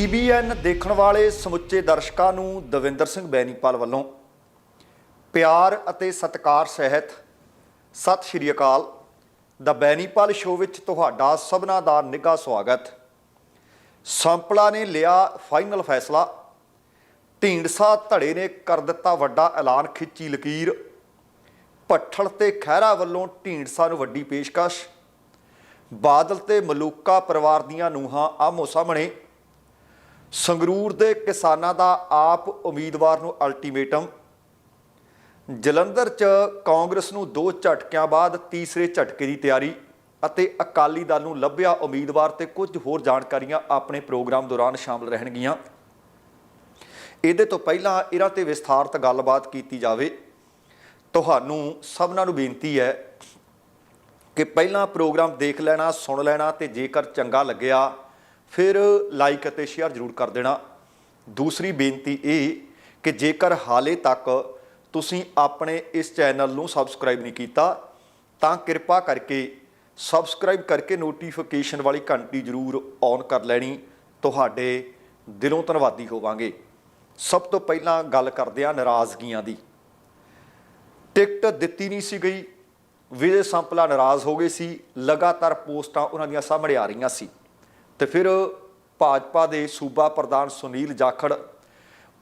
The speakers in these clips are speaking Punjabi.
ਟੀਬੀਐਨ ਦੇਖਣ ਵਾਲੇ ਸਮੁੱਚੇ ਦਰਸ਼ਕਾਂ ਨੂੰ ਦਵਿੰਦਰ ਸਿੰਘ ਬੈਨੀਪਾਲ ਵੱਲੋਂ ਪਿਆਰ ਅਤੇ ਸਤਿਕਾਰ ਸਹਿਤ ਸਤਿ ਸ਼੍ਰੀ ਅਕਾਲ। ਦਾ ਬੈਨੀਪਾਲ ਸ਼ੋਅ ਵਿੱਚ ਤੁਹਾਡਾ ਸਭਨਾ ਦਾ ਨਿੱਘਾ ਸਵਾਗਤ। ਸੰਪਲਾ ਨੇ ਲਿਆ ਫਾਈਨਲ ਫੈਸਲਾ। ਢੀਂਡਸਾ ਧੜੇ ਨੇ ਕਰ ਦਿੱਤਾ ਵੱਡਾ ਐਲਾਨ ਖਿੱਚੀ ਲਕੀਰ। ਭੱਠਲ ਤੇ ਖਹਿਰਾ ਵੱਲੋਂ ਢੀਂਡਸਾ ਨੂੰ ਵੱਡੀ ਪੇਸ਼ਕਸ਼। ਬਾਦਲ ਤੇ ਮਲੂਕਾ ਪਰਿਵਾਰ ਦੀਆਂ ਨੂੰਹਾਂ ਆਮੋ ਸਾਹਮਣੇ ਸੰਗਰੂਰ ਦੇ ਕਿਸਾਨਾਂ ਦਾ ਆਪ ਉਮੀਦਵਾਰ ਨੂੰ ਅਲਟੀਮੇਟਮ ਜਲੰਧਰ 'ਚ ਕਾਂਗਰਸ ਨੂੰ ਦੋ ਝਟਕਿਆਂ ਬਾਅਦ ਤੀਸਰੇ ਝਟਕੇ ਦੀ ਤਿਆਰੀ ਅਤੇ ਅਕਾਲੀ ਦਲ ਨੂੰ ਲੱਭਿਆ ਉਮੀਦਵਾਰ ਤੇ ਕੁਝ ਹੋਰ ਜਾਣਕਾਰੀਆਂ ਆਪਣੇ ਪ੍ਰੋਗਰਾਮ ਦੌਰਾਨ ਸ਼ਾਮਲ ਰਹਿਣਗੀਆਂ। ਇਹਦੇ ਤੋਂ ਪਹਿਲਾਂ ਇਹਨਾਂ ਤੇ ਵਿਸਥਾਰਤ ਗੱਲਬਾਤ ਕੀਤੀ ਜਾਵੇ। ਤੁਹਾਨੂੰ ਸਭਨਾਂ ਨੂੰ ਬੇਨਤੀ ਹੈ ਕਿ ਪਹਿਲਾਂ ਪ੍ਰੋਗਰਾਮ ਦੇਖ ਲੈਣਾ, ਸੁਣ ਲੈਣਾ ਤੇ ਜੇਕਰ ਚੰਗਾ ਲੱਗਿਆ ਫਿਰ ਲਾਈਕ ਅਤੇ ਸ਼ੇਅਰ ਜ਼ਰੂਰ ਕਰ ਦੇਣਾ। ਦੂਸਰੀ ਬੇਨਤੀ ਇਹ ਕਿ ਜੇਕਰ ਹਾਲੇ ਤੱਕ ਤੁਸੀਂ ਆਪਣੇ ਇਸ ਚੈਨਲ ਨੂੰ ਸਬਸਕ੍ਰਾਈਬ ਨਹੀਂ ਕੀਤਾ, ਤਾਂ ਕਿਰਪਾ ਕਰਕੇ ਸਬਸਕ੍ਰਾਈਬ ਕਰਕੇ ਨੋਟੀਫਿਕੇਸ਼ਨ ਵਾਲੀ ਘੰਟੀ ਜ਼ਰੂਰ ਔਨ ਕਰ ਲੈਣੀ। ਤੁਹਾਡੇ ਦਿਲੋਂ ਧੰਨਵਾਦੀ ਹੋਵਾਂਗੇ। ਸਭ ਤੋਂ ਪਹਿਲਾਂ ਗੱਲ ਕਰਦੇ ਹਾਂ ਨਾਰਾਜ਼ਗੀਆਂ ਦੀ। ਟਿਕਟ ਦਿੱਤੀ ਨਹੀਂ ਸੀ ਗਈ। ਵਿਜੇ ਸੰਪਲਾ ਨਾਰਾਜ਼ ਹੋ ਗਏ ਸੀ। ਲਗਾਤਾਰ ਪੋਸਟਾਂ ਉਹਨਾਂ ਦੀਆਂ ਸਾਹਮਣੇ ਆ ਰਹੀਆਂ ਸੀ। ਤੇ ਫਿਰ ਭਾਜਪਾ ਦੇ ਸੂਬਾ ਪ੍ਰਧਾਨ ਸੁਨੀਲ ਜਾਖੜ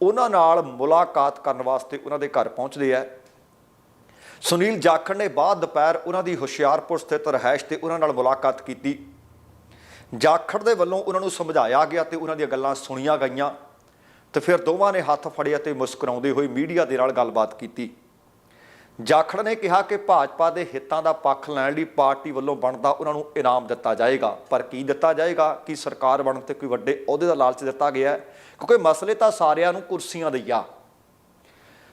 ਉਹਨਾਂ ਨਾਲ ਮੁਲਾਕਾਤ ਕਰਨ ਵਾਸਤੇ ਉਹਨਾਂ ਦੇ ਘਰ ਪਹੁੰਚਦੇ ਆ। ਸੁਨੀਲ ਜਾਖੜ ਨੇ ਬਾਅਦ ਦੁਪਹਿਰ ਉਹਨਾਂ ਦੀ ਹੁਸ਼ਿਆਰਪੁਰ ਸਥਿਤ ਰਹਿائش ਤੇ ਉਹਨਾਂ ਨਾਲ ਮੁਲਾਕਾਤ ਕੀਤੀ। ਜਾਖੜ ਦੇ ਵੱਲੋਂ ਉਹਨਾਂ ਨੂੰ ਸਮਝਾਇਆ ਗਿਆ ਤੇ ਉਹਨਾਂ ਦੀਆਂ ਗੱਲਾਂ ਸੁਣੀਆਂ ਗਈਆਂ। ਤੇ ਫਿਰ ਦੋਵਾਂ ਨੇ ਹੱਥ ਫੜੇ ਅਤੇ ਮੁਸਕਰਾਉਂਦੇ ਹੋਏ ਮੀਡੀਆ ਦੇ ਨਾਲ ਗੱਲਬਾਤ ਕੀਤੀ। ਜਾਖੜ ਨੇ ਕਿਹਾ ਕਿ ਭਾਜਪਾ ਦੇ ਹਿੱਤਾਂ ਦਾ ਪੱਖ ਲੈਣ ਲਈ ਪਾਰਟੀ ਵੱਲੋਂ ਬਣਦਾ ਉਹਨਾਂ ਨੂੰ ਇਨਾਮ ਦਿੱਤਾ ਜਾਏਗਾ। ਪਰ ਕੀ ਦਿੱਤਾ ਜਾਏਗਾ? ਕਿ ਸਰਕਾਰ ਬਣਨ ਤੇ ਕੋਈ ਵੱਡੇ ਅਹੁਦੇ ਦਾ ਲਾਲਚ ਦਿੱਤਾ ਗਿਆ ਕਿਉਂਕਿ ਮਸਲੇ ਤਾਂ ਸਾਰਿਆਂ ਨੂੰ ਕੁਰਸੀਆਂ ਦੇ ਹੀ ਆ।